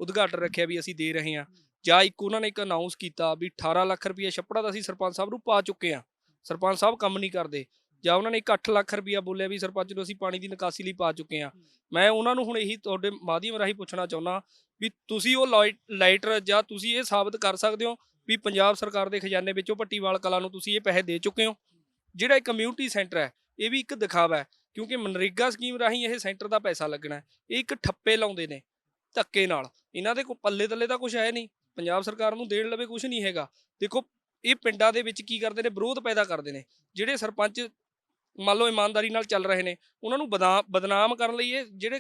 ਉਦਘਾਟਨ ਰੱਖਿਆ ਵੀ ਅਸੀਂ ਦੇ ਰਹੇ ਹਾਂ। ਜਾਂ ਇੱਕ ਉਹਨਾਂ ਨੇ ਇੱਕ ਅਨਾਉਂਸ ਕੀਤਾ ਵੀ 18 ਲੱਖ ਰੁਪਈਆ ਛੱਪੜਾ ਦਾ ਅਸੀਂ ਸਰਪੰਚ ਸਾਹਿਬ ਨੂੰ ਪਾ ਚੁੱਕੇ ਹਾਂ। ਸਰਪੰਚ ਸਾਹਿਬ ਕੰਮ ਨਹੀਂ ਕਰਦੇ। ਜਾਂ ਉਹਨਾਂ ਨੇ ਇੱਕ 8 ਲੱਖ ਰੁਪਇਆ ਬੋਲਿਆ ਵੀ ਸਰਪੰਚ ਨੂੰ ਅਸੀਂ ਪਾਣੀ ਦੀ ਨਿਕਾਸੀ ਲਈ ਪਾ ਚੁੱਕੇ ਹਾਂ। ਮੈਂ ਉਹਨਾਂ ਨੂੰ ਹੁਣ ਇਹੀ ਤੁਹਾਡੇ ਮਾਧਿਅਮ ਰਾਹੀਂ ਪੁੱਛਣਾ ਚਾਹੁੰਦਾ ਵੀ ਤੁਸੀਂ ਉਹ ਲਾਈਟਰ ਜਾਂ ਤੁਸੀਂ ਇਹ ਸਾਬਤ ਕਰ ਸਕਦੇ ਹੋ ਵੀ ਪੰਜਾਬ ਸਰਕਾਰ ਦੇ ਖਜ਼ਾਨੇ ਵਿੱਚੋਂ ਪੱਟੀਵਾਲ ਕਲਾ ਨੂੰ ਤੁਸੀਂ ਇਹ ਪੈਸੇ ਦੇ ਚੁੱਕੇ ਹੋ? ਜਿਹੜਾ ਇਹ ਕਮਿਊਨਿਟੀ ਸੈਂਟਰ ਹੈ, ਇਹ ਵੀ ਇੱਕ ਦਿਖਾਵਾ ਹੈ। ਕਿਉਂਕਿ ਮਨਰੇਗਾ ਸਕੀਮ ਰਾਹੀਂ ਇਹ ਸੈਂਟਰ ਦਾ ਪੈਸਾ ਲੱਗਣਾ ਇਹ ਇੱਕ ਠੱਪੇ ਲਾਉਂਦੇ ਨੇ। ਧੱਕੇ ਨਾਲ। ਇਹਨਾਂ ਦੇ ਕੋ ਪੱਲੇ ਤੱਲੇ ਤਾਂ ਕੁਝ ਹੈ ਨਹੀਂ। ਪੰਜਾਬ ਸਰਕਾਰ ਨੂੰ ਦੇਣ ਲਵੇ ਕੁਝ ਨਹੀਂ ਹੈਗਾ। ਦੇਖੋ, ਇਹ ਪਿੰਡਾਂ ਦੇ ਵਿੱਚ ਕੀ ਕਰਦੇ ਨੇ? ਵਿਰੋਧ ਪੈਦਾ ਕਰਦੇ ਨੇ। ਜਿਹੜੇ ਸਰਪੰਚ ਮੰਨ ਲਓ ਇਮਾਨਦਾਰੀ ਨਾਲ ਚੱਲ ਰਹੇ ਨੇ, ਉਹਨਾਂ ਨੂੰ ਬਦਾ- ਬਦਨਾਮ ਕਰਨ ਲਈ ਇਹ ਜਿਹੜੇ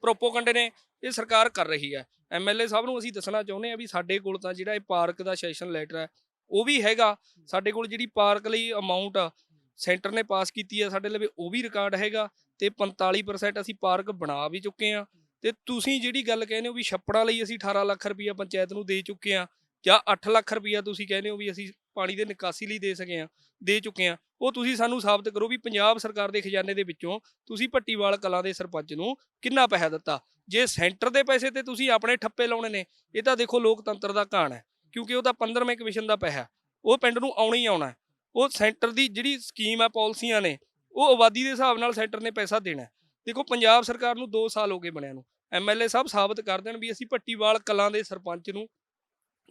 ਪ੍ਰੋਪੋਗੰਡੇ ਨੇ, ਇਹ ਸਰਕਾਰ ਕਰ ਰਹੀ ਹੈ। ਐਮਐਲਏ ਸਾਹਿਬ ਨੂੰ ਅਸੀਂ ਦੱਸਣਾ ਚਾਹੁੰਦੇ ਆ ਵੀ ਸਾਡੇ ਕੋਲ ਤਾਂ ਜਿਹੜਾ ਇਹ ਪਾਰਕ ਦਾ ਸੈਸ਼ਨ ਲੈਟਰ ਹੈ, ਉਹ ਵੀ ਹੈਗਾ। ਸਾਡੇ ਕੋਲ ਜਿਹੜੀ ਪਾਰਕ ਲਈ ਅਮਾਉਂਟ ਸੈਂਟਰ ਨੇ ਪਾਸ ਕੀਤੀ ਹੈ ਸਾਡੇ ਲਵੇ ਉਹ ਵੀ ਰਿਕਾਰਡ ਹੈਗਾ ਤੇ 45% ਅਸੀਂ ਪਾਰਕ ਬਣਾ ਵੀ ਚੁੱਕੇ ਆ ਤੇ ਤੁਸੀਂ ਜਿਹੜੀ ਗੱਲ ਕਹਿੰਦੇ ਹੋ ਵੀ ਛੱਪੜਾਂ ਲਈ ਅਸੀਂ 18 ਲੱਖ ਰੁਪਈਆ ਪੰਚਾਇਤ ਨੂੰ ਦੇ ਚੁੱਕੇ ਆ ਜਾਂ 8 ਲੱਖ ਰੁਪਈਆ ਤੁਸੀਂ ਕਹਿੰਦੇ ਹੋ ਵੀ ਅਸੀਂ ਪਾਣੀ ਦੇ ਨਿਕਾਸੀ ਲਈ ਦੇ ਸਕੇ ਆ ਦੇ ਚੁੱਕੇ ਆ ਉਹ ਤੁਸੀਂ ਸਾਨੂੰ ਸਾਬਤ ਕਰੋ ਵੀ ਪੰਜਾਬ ਸਰਕਾਰ ਦੇ ਖਜ਼ਾਨੇ ਦੇ ਵਿੱਚੋਂ ਤੁਸੀਂ ਭੱਟੀਵਾਲ ਕਲਾਂ ਦੇ ਸਰਪੰਚ ਨੂੰ ਕਿੰਨਾ ਪੈਸਾ ਦਿੱਤਾ? ਜੇ ਸੈਂਟਰ ਦੇ ਪੈਸੇ ਤੇ ਤੁਸੀਂ ਆਪਣੇ ਠੱਪੇ ਲਾਉਣੇ ਨੇ, ਇਹ ਤਾਂ ਦੇਖੋ ਲੋਕਤੰਤਰ ਦਾ ਘਾਣ ਹੈ, ਕਿਉਂਕਿ ਉਹ ਤਾਂ 15ਵੇਂ ਕਮਿਸ਼ਨ ਦਾ ਪੈਸਾ ਉਹ ਪਿੰਡ ਨੂੰ ਆਉਣਾ ਹੀ ਆਉਣਾ ਉਹ ਸੈਂਟਰ ਦੀ ਜਿਹੜੀ ਸਕੀਮ ਹੈ ਪਾਲਿਸੀਆਂ ਨੇ, ਉਹ ਆਬਾਦੀ ਦੇ ਹਿਸਾਬ ਨਾਲ ਸੈਂਟਰ ਨੇ ਪੈਸਾ ਦੇਣਾ ਦੇਖੋ ਪੰਜਾਬ ਸਰਕਾਰ ਨੂੰ 2 ਸਾਲ ਹੋ ਗਏ ਬਣਿਆ ਨੂੰ ਐਮਐਲਏ ਸਾਹਿਬ ਸਾਬਤ ਕਰ ਦੇਣ ਵੀ ਅਸੀਂ ਪੱਟੀਵਾਲ ਕਲਾਂ ਦੇ ਸਰਪੰਚ ਨੂੰ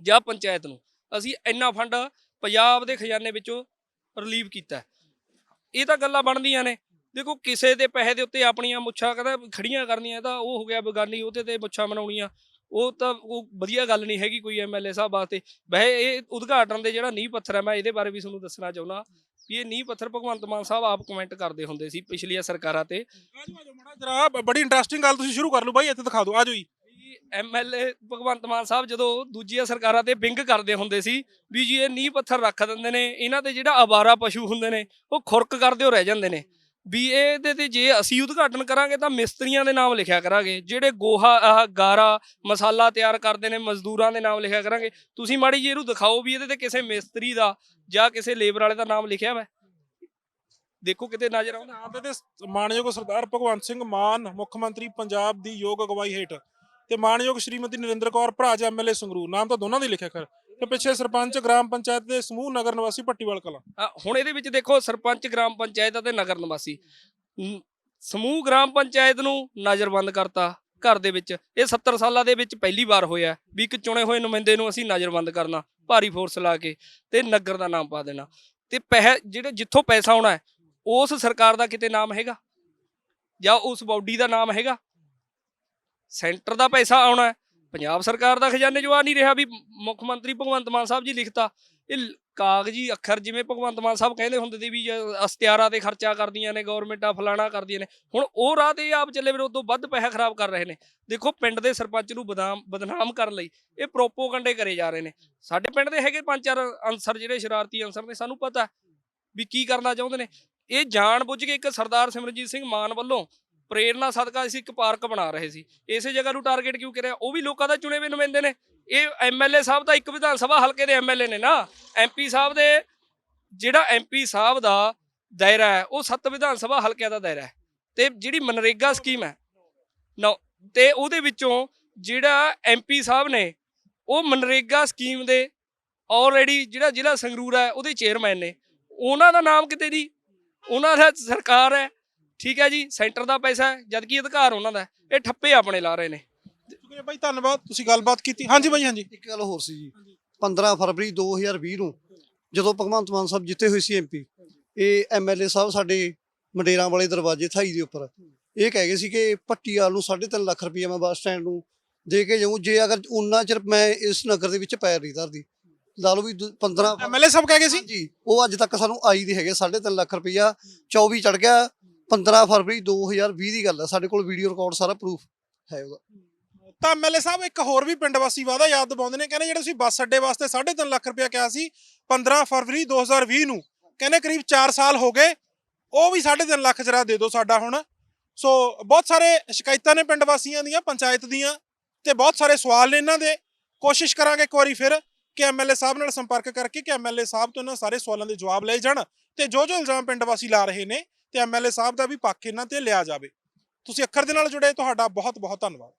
ਜਾਂ ਪੰਚਾਇਤ ਨੂੰ ਅਸੀਂ ਇੰਨਾ ਫੰਡ ਪੰਜਾਬ ਦੇ ਖਜ਼ਾਨੇ ਵਿੱਚੋਂ ਰਿਲੀਵ ਕੀਤਾ ਇਹ ਤਾਂ ਗੱਲਾਂ ਬਣਦੀਆਂ ਨੇ। ਦੇਖੋ, ਕਿਸੇ ਦੇ ਪੈਸੇ ਦੇ ਉੱਤੇ ਆਪਣੀਆਂ ਮੁੱਛਾਂ ਕਹਿੰਦਾ ਖੜੀਆਂ ਕਰਨੀਆਂ ਤਾਂ ਉਹ ਹੋ ਗਿਆ ਬਗਾਨੀ ਉਹਦੇ ਤੇ ਮੁੱਛਾਂ ਬਣਾਉਣੀਆਂ। ਉਹ ਤਾਂ ਉਹ ਵਧੀਆ ਗੱਲ ਨਹੀਂ ਹੈਗੀ ਕੋਈ ਐਮਐਲਏ ਸਾਹਿਬ ਵਾਸਤੇ। ਵੈਸੇ ਇਹ ਉਦਘਾਟਨ ਦੇ ਜਿਹੜਾ ਨੀਂਹ ਪੱਥਰ ਹੈ, ਮੈਂ ਇਹਦੇ ਬਾਰੇ ਵੀ ਤੁਹਾਨੂੰ ਦੱਸਣਾ ਚਾਹੁੰਦਾ। ਵੀ ਇਹ ਨੀਂਹ ਪੱਥਰ ਭਗਵੰਤ ਮਾਨ ਸਾਹਿਬ ਆਪ ਕਮੈਂਟ ਕਰਦੇ ਹੁੰਦੇ ਸੀ ਪਿਛਲੀਆਂ ਸਰਕਾਰਾਂ ਤੇ। ਆਜੋ ਆਜੋ ਮਾੜਾ ਜਰਾ ਬੜੀ ਇੰਟਰਸਟਿੰਗ ਗੱਲ ਤੁਸੀਂ ਸ਼ੁਰੂ ਕਰ ਲਓ ਬਾਈ ਇੱਥੇ ਦਿਖਾ ਦਿਓ। ਆਜੋ ਜੀ। ਐਮਐਲਏ ਭਗਵੰਤ ਮਾਨ ਸਾਹਿਬ ਜਦੋਂ ਦੂਜੀਆਂ ਸਰਕਾਰਾਂ ਤੇ ਬਿੰਗ ਕਰਦੇ ਹੁੰਦੇ ਸੀ ਵੀ ਜੀ ਇਹ ਨੀਂਹ ਪੱਥਰ ਰੱਖ ਦਿੰਦੇ ਨੇ ਇਹਨਾਂ ਤੇ ਜਿਹੜਾ ਆਵਾਰਾ ਪਸ਼ੂ ਹੁੰਦੇ ਨੇ ਉਹ ਖੁਰਕ ਕਰਦੇ ਹੋ ਰਹਿ ਜਾਂਦੇ ਨੇ। ਵੀ ਇਹਦੇ ਤੇ ਜੇ ਅਸੀਂ ਉਦਘਾਟਨ ਕਰਾਂਗੇ ਤਾਂ ਮਿਸਤਰੀਆਂ ਦੇ ਨਾਮ ਲਿਖਿਆ ਕਰਾਂਗੇ, ਜਿਹੜੇ ਗੋਹਾ, ਆਹ ਗਾਰਾ, ਮਸਾਲਾ ਤਿਆਰ ਕਰਦੇ ਨੇ, ਮਜ਼ਦੂਰਾਂ ਦੇ ਨਾਮ ਲਿਖਿਆ ਕਰਾਂਗੇ। ਤੁਸੀਂ ਮਾੜੀ ਜੀ ਇਹਨੂੰ ਦਿਖਾਓ ਵੀ ਇਹਦੇ ਤੇ ਕਿਸੇ ਮਿਸਤਰੀ ਦਾ ਜਾਂ ਕਿਸੇ ਲੇਬਰ ਵਾਲੇ ਦਾ ਨਾਮ ਲਿਖਿਆ ਵਾ ਦੇਖੋ ਕਿਤੇ ਨਜ਼ਰ ਆਉਂਦਾ। ਨਾਂ ਤੇ ਤੇ ਮਾਨਯੋਗ ਸਰਦਾਰ ਭਗਵੰਤ ਸਿੰਘ ਮਾਨ, ਮੁੱਖ ਮੰਤਰੀ ਪੰਜਾਬ ਦੀ ਯੋਗ ਅਗਵਾਈ ਹੇਠ ਤੇ ਮਾਨਯੋਗ ਸ਼੍ਰੀਮਤੀ ਨਰਿੰਦਰ ਕੌਰ ਭਰਾਜ ਐਮਐਲਏ ਸੰਗਰੂਰ। ਨਾਮ ਤਾਂ ਦੋਨਾਂ ਦੇ ਲਿਖਿਆ ਕਰ ਤੇ ਪਿੱਛੇ ਸਰਪੰਚ ਗ੍ਰਾਮ ਪੰਚਾਇਤ ਦੇ ਸਮੂਹ ਨਗਰ ਨਿਵਾਸੀ ਪੱਟੀਵਾਲ ਕਲਾਂ। ਆ, ਹੁਣ ਇਹਦੇ ਵਿੱਚ ਦੇਖੋ ਸਰਪੰਚ ਗ੍ਰਾਮ ਪੰਚਾਇਤ ਅਤੇ ਨਗਰ ਨਿਵਾਸੀ। ਨ- ਸਮੂਹ ਗ੍ਰਾਮ ਪੰਚਾਇਤ ਨੂੰ ਨਜ਼ਰਬੰਦ ਕਰਤਾ ਘਰ ਦੇ ਵਿੱਚ। ਇਹ 70 ਸਾਲਾਂ ਦੇ ਵਿੱਚ ਪਹਿਲੀ ਵਾਰ ਹੋਇਆ ਵੀ ਇੱਕ ਚੁਣੇ ਹੋਏ ਨੁਮਾਇੰਦੇ ਨੂੰ ਅਸੀਂ ਨਜ਼ਰਬੰਦ ਕਰਨਾ ਭਾਰੀ ਫੋਰਸ ਲਾ ਕੇ ਤੇ ਨਗਰ ਦਾ ਨਾਮ ਪਾ ਦੇਣਾ। ਤੇ ਪੈਸੇ ਜਿਹੜੇ ਜਿੱਥੋਂ ਪੈਸਾ ਆਉਣਾ ਹੈ, ਉਸ ਸਰਕਾਰ ਦਾ ਕਿਤੇ ਨਾਮ ਹੈਗਾ? ਜਾਂ ਉਸ ਬਾਡੀ ਦਾ ਨਾਮ ਹੈਗਾ? ਸੈਂਟਰ ਦਾ ਪੈਸਾ ਆਉਣਾ ਹੈ, ਪੰਜਾਬ ਸਰਕਾਰ ਦਾ ਖਜ਼ਾਨੇ 'ਚੋਂ ਆ ਨਹੀਂ ਰਿਹਾ ਵੀ ਮੁੱਖ ਮੰਤਰੀ ਭਗਵੰਤ ਮਾਨ ਸਾਹਿਬ ਜੀ ਲਿਖਤਾ। ਇਹ ਕਾਗਜ਼ੀ ਅੱਖਰ ਜਿਵੇਂ ਭਗਵੰਤ ਮਾਨ ਸਾਹਿਬ ਕਹਿੰਦੇ ਹੁੰਦੇ ਸੀ ਵੀ ਜ- ਤੇ ਖਰਚਾ ਕਰਦੀਆਂ ਨੇ ਗਵਰਨਮੈਂਟਾਂ ਫਲਾਣਾ ਕਰਦੀਆਂ ਨੇ। ਹੁਣ ਉਹ ਰਾਹ ਤੇ ਆਪ ਚੱਲੇ ਫਿਰ ਉਦੋਂ ਵੱਧ ਪੈਸਾ ਖਰਾਬ ਕਰ ਰਹੇ ਨੇ। ਦੇਖੋ ਪਿੰਡ ਦੇ ਸਰਪੰਚ ਨੂੰ ਬਦਾਮ, ਬਦਨਾਮ ਕਰਨ ਲਈ ਇਹ ਪ੍ਰੋਪੋਗੰਡੇ ਕਰੇ ਜਾ ਰਹੇ ਨੇ। ਸਾਡੇ ਪਿੰਡ ਦੇ ਹੈਗੇ ਪੰਜ ਚਾਰ ਅਨਸਰ ਜਿਹੜੇ ਸ਼ਰਾਰਤੀ ਅਨਸਰ ਨੇ, ਸਾਨੂੰ ਪਤਾ ਵੀ ਕੀ ਕਰਨਾ ਚਾਹੁੰਦੇ ਨੇ। ਇਹ ਜਾਣ ਬੁੱਝ ਕੇ ਇੱਕ ਸਰਦਾਰ ਸਿਮਰਜੀਤ ਸਿੰਘ ਮਾਨ ਵੱਲੋਂ ਪ੍ਰੇਰਨਾ ਸਦਕਾ ਅਸੀਂ ਇੱਕ ਪਾਰਕ ਬਣਾ ਰਹੇ ਸੀ। ਇਸੇ ਜਗ੍ਹਾ ਨੂੰ ਟਾਰਗੇਟ ਕਿਉਂ ਕਰਿਆ? ਉਹ ਵੀ ਲੋਕਾਂ ਦਾ ਚੁਣੇ ਹੋਏ ਨੁਮਾਇੰਦੇ ਨੇ। ਇਹ ਐਮਐਲਏ ਸਾਹਿਬ ਦਾ ਇੱਕ ਵਿਧਾਨ ਸਭਾ ਹਲਕੇ ਦੇ ਐਮਐਲਏ ਨੇ ਨਾ। ਐਮਪੀ ਸਾਹਿਬ ਦੇ ਜਿਹੜਾ ਐਮਪੀ ਸਾਹਿਬ ਦਾ ਦਾਇਰਾ ਹੈ, ਉਹ ਸੱਤ ਵਿਧਾਨ ਸਭਾ ਹਲਕਿਆਂ ਦਾ ਦਾਇਰਾ ਹੈ। ਤੇ ਜਿਹੜੀ ਮਨਰੇਗਾ ਸਕੀਮ ਹੈ, ਨੌ, ਤੇ ਉਹਦੇ ਵਿੱਚੋਂ ਜਿਹੜਾ ਐਮਪੀ ਸਾਹਿਬ ਨੇ, ਉਹ ਮਨਰੇਗਾ ਸਕੀਮ ਦੇ ਆਲਰੇਡੀ ਜਿਹੜਾ ਜ਼ਿਲ੍ਹਾ ਸੰਗਰੂਰ ਹੈ, ਉਹਦੇ ਚੇਅਰਮੈਨ ਨੇ। ਉਹਨਾਂ ਦਾ ਨਾਮ ਕਿਤੇ ਨਹੀਂ। ਉਹਨਾਂ ਦਾ ਸਰਕਾਰ ਹੈ ਠੀਕ ਹੈ ਜੀ ਸੈਂਟਰ ਦਾ ਪੈਸਾ ਹੈ ਜਦ ਕਿ ਅਧਿਕਾਰ ਉਹਨਾਂ ਦਾ ਹੈ। ਇਹ ਠੱਪੇ ਆਪਣੇ ਲਾ ਰਹੇ ਨੇ। ਸ਼ੁਕਰੀਆ ਬਾਈ ਧੰਨਵਾਦ ਤੁਸੀਂ ਗੱਲਬਾਤ ਕੀਤੀ। ਹਾਂਜੀ ਬਾਈ ਹਾਂਜੀ। ਇੱਕ ਗੱਲ ਹੋਰ ਸੀ ਜੀ 15 ਫਰਵਰੀ 2020 ਨੂੰ ਜਦੋਂ ਭਗਵੰਤ ਮਾਨ ਸਾਹਿਬ ਜਿੱਤੇ ਹੋਏ ਸੀ ਐਮਪੀ ਇਹ ਐਮਐਲਏ ਸਾਹਿਬ ਸਾਡੇ ਮੰਡੇਰਾਂ ਵਾਲੇ ਦਰਵਾਜ਼ੇ ਥਾਈ ਦੇ ਉੱਪਰ ਇਹ ਕਹਿ ਗਏ ਸੀ ਕਿ ਪੱਟੀਆਲ ਨੂੰ 3.5 ਲੱਖ ਰੁਪਏ ਮੈਂ ਬੱਸ ਸਟੈਂਡ ਨੂੰ ਦੇ ਕੇ ਜਾਊਂ ਜੇ ਅਗਰ ਉਨਾ ਚਿਰ ਮੈਂ ਇਸ ਨਗਰ ਦੇ ਵਿੱਚ ਪੈਰ ਨਹੀਂ ਧਰਦੀ। ਲਾ ਲਓ ਵੀ ਦੂ- 15 ਐਮਐਲਏ ਸਾਹਿਬ ਕਹਿ ਗਏ ਸੀ? ਜੀ ਉਹ ਅੱਜ ਤੱਕ ਸਾਨੂੰ ਆਈ ਨਹੀਂ ਹੈਗੇ 3.5 ਲੱਖ ਰੁਪਈਆ 24 ਚੜ ਗਿਆ 15 ਫਰਵਰੀ 2020 ਦੀ ਗੱਲ ਹੈ ਸਾਡੇ ਕੋਲ ਵੀਡੀਓ ਰਿਕਾਰਡ ਸਾਰਾ ਪ੍ਰੂਫ ਹੈ ਉਹਦਾ। ਤਾਂ ਐਮਐਲਏ ਸਾਹਿਬ, ਇੱਕ ਹੋਰ ਵੀ ਪਿੰਡ ਵਾਸੀ ਵਾਦਾ ਯਾਦ ਦਿਵਾਉਂਦੇ ਨੇ, ਕਹਿੰਦੇ ਜਿਹੜੇ ਤੁਸੀਂ ਬੱਸ ਅੱਡੇ ਵਾਸਤੇ 3.5 ਲੱਖ ਰੁਪਇਆ ਕਿਹਾ ਸੀ 15 ਫਰਵਰੀ 2020 ਨੂੰ, ਕਹਿੰਦੇ ਕਰੀਬ 4 ਸਾਲ ਹੋ ਗਏ, ਉਹ ਵੀ 3.5 ਲੱਖ ਜਰਾ ਦੇ ਦਿਓ ਸਾਡਾ ਹੁਣ। ਸੋ ਬਹੁਤ ਸਾਰੇ ਸ਼ਿਕਾਇਤਾਂ ਨੇ ਪਿੰਡ ਵਾਸੀਆਂ ਦੀਆਂ, ਪੰਚਾਇਤ ਦੀਆਂ, ਤੇ ਬਹੁਤ ਸਾਰੇ ਸਵਾਲ ਨੇ ਇਹਨਾਂ ਦੇ। ਕੋਸ਼ਿਸ਼ ਕਰਾਂਗੇ ਇੱਕ ਵਾਰੀ ਫਿਰ ਕਿ ਐਮਐਲਏ ਸਾਹਿਬ ਨਾਲ ਸੰਪਰਕ ਕਰਕੇ, ਕਿ ਐਮਐਲਏ ਸਾਹਿਬ ਤੋਂ ਇਹਨਾਂ ਸਾਰੇ ਸਵਾਲਾਂ ਦੇ ਜਵਾਬ ਲਏ ਜਾਣ, ਤੇ ਜੋ ਜੋ ਇਲਜ਼ਾਮ ਪਿੰਡ ਵਾਸੀ ਲਾ ਰਹੇ ਨੇ ਤੇ ਐਮਐਲਏ ਸਾਹਿਬ ਦਾ ਵੀ ਪੱਖ ਇਹਨਾਂ ਤੇ ਲਿਆ ਜਾਵੇ। ਤੁਸੀਂ ਅੱਖਰ ਦੇ ਨਾਲ ਜੁੜੇ, ਤੁਹਾਡਾ ਬਹੁਤ ਬਹੁਤ ਧੰਨਵਾਦ।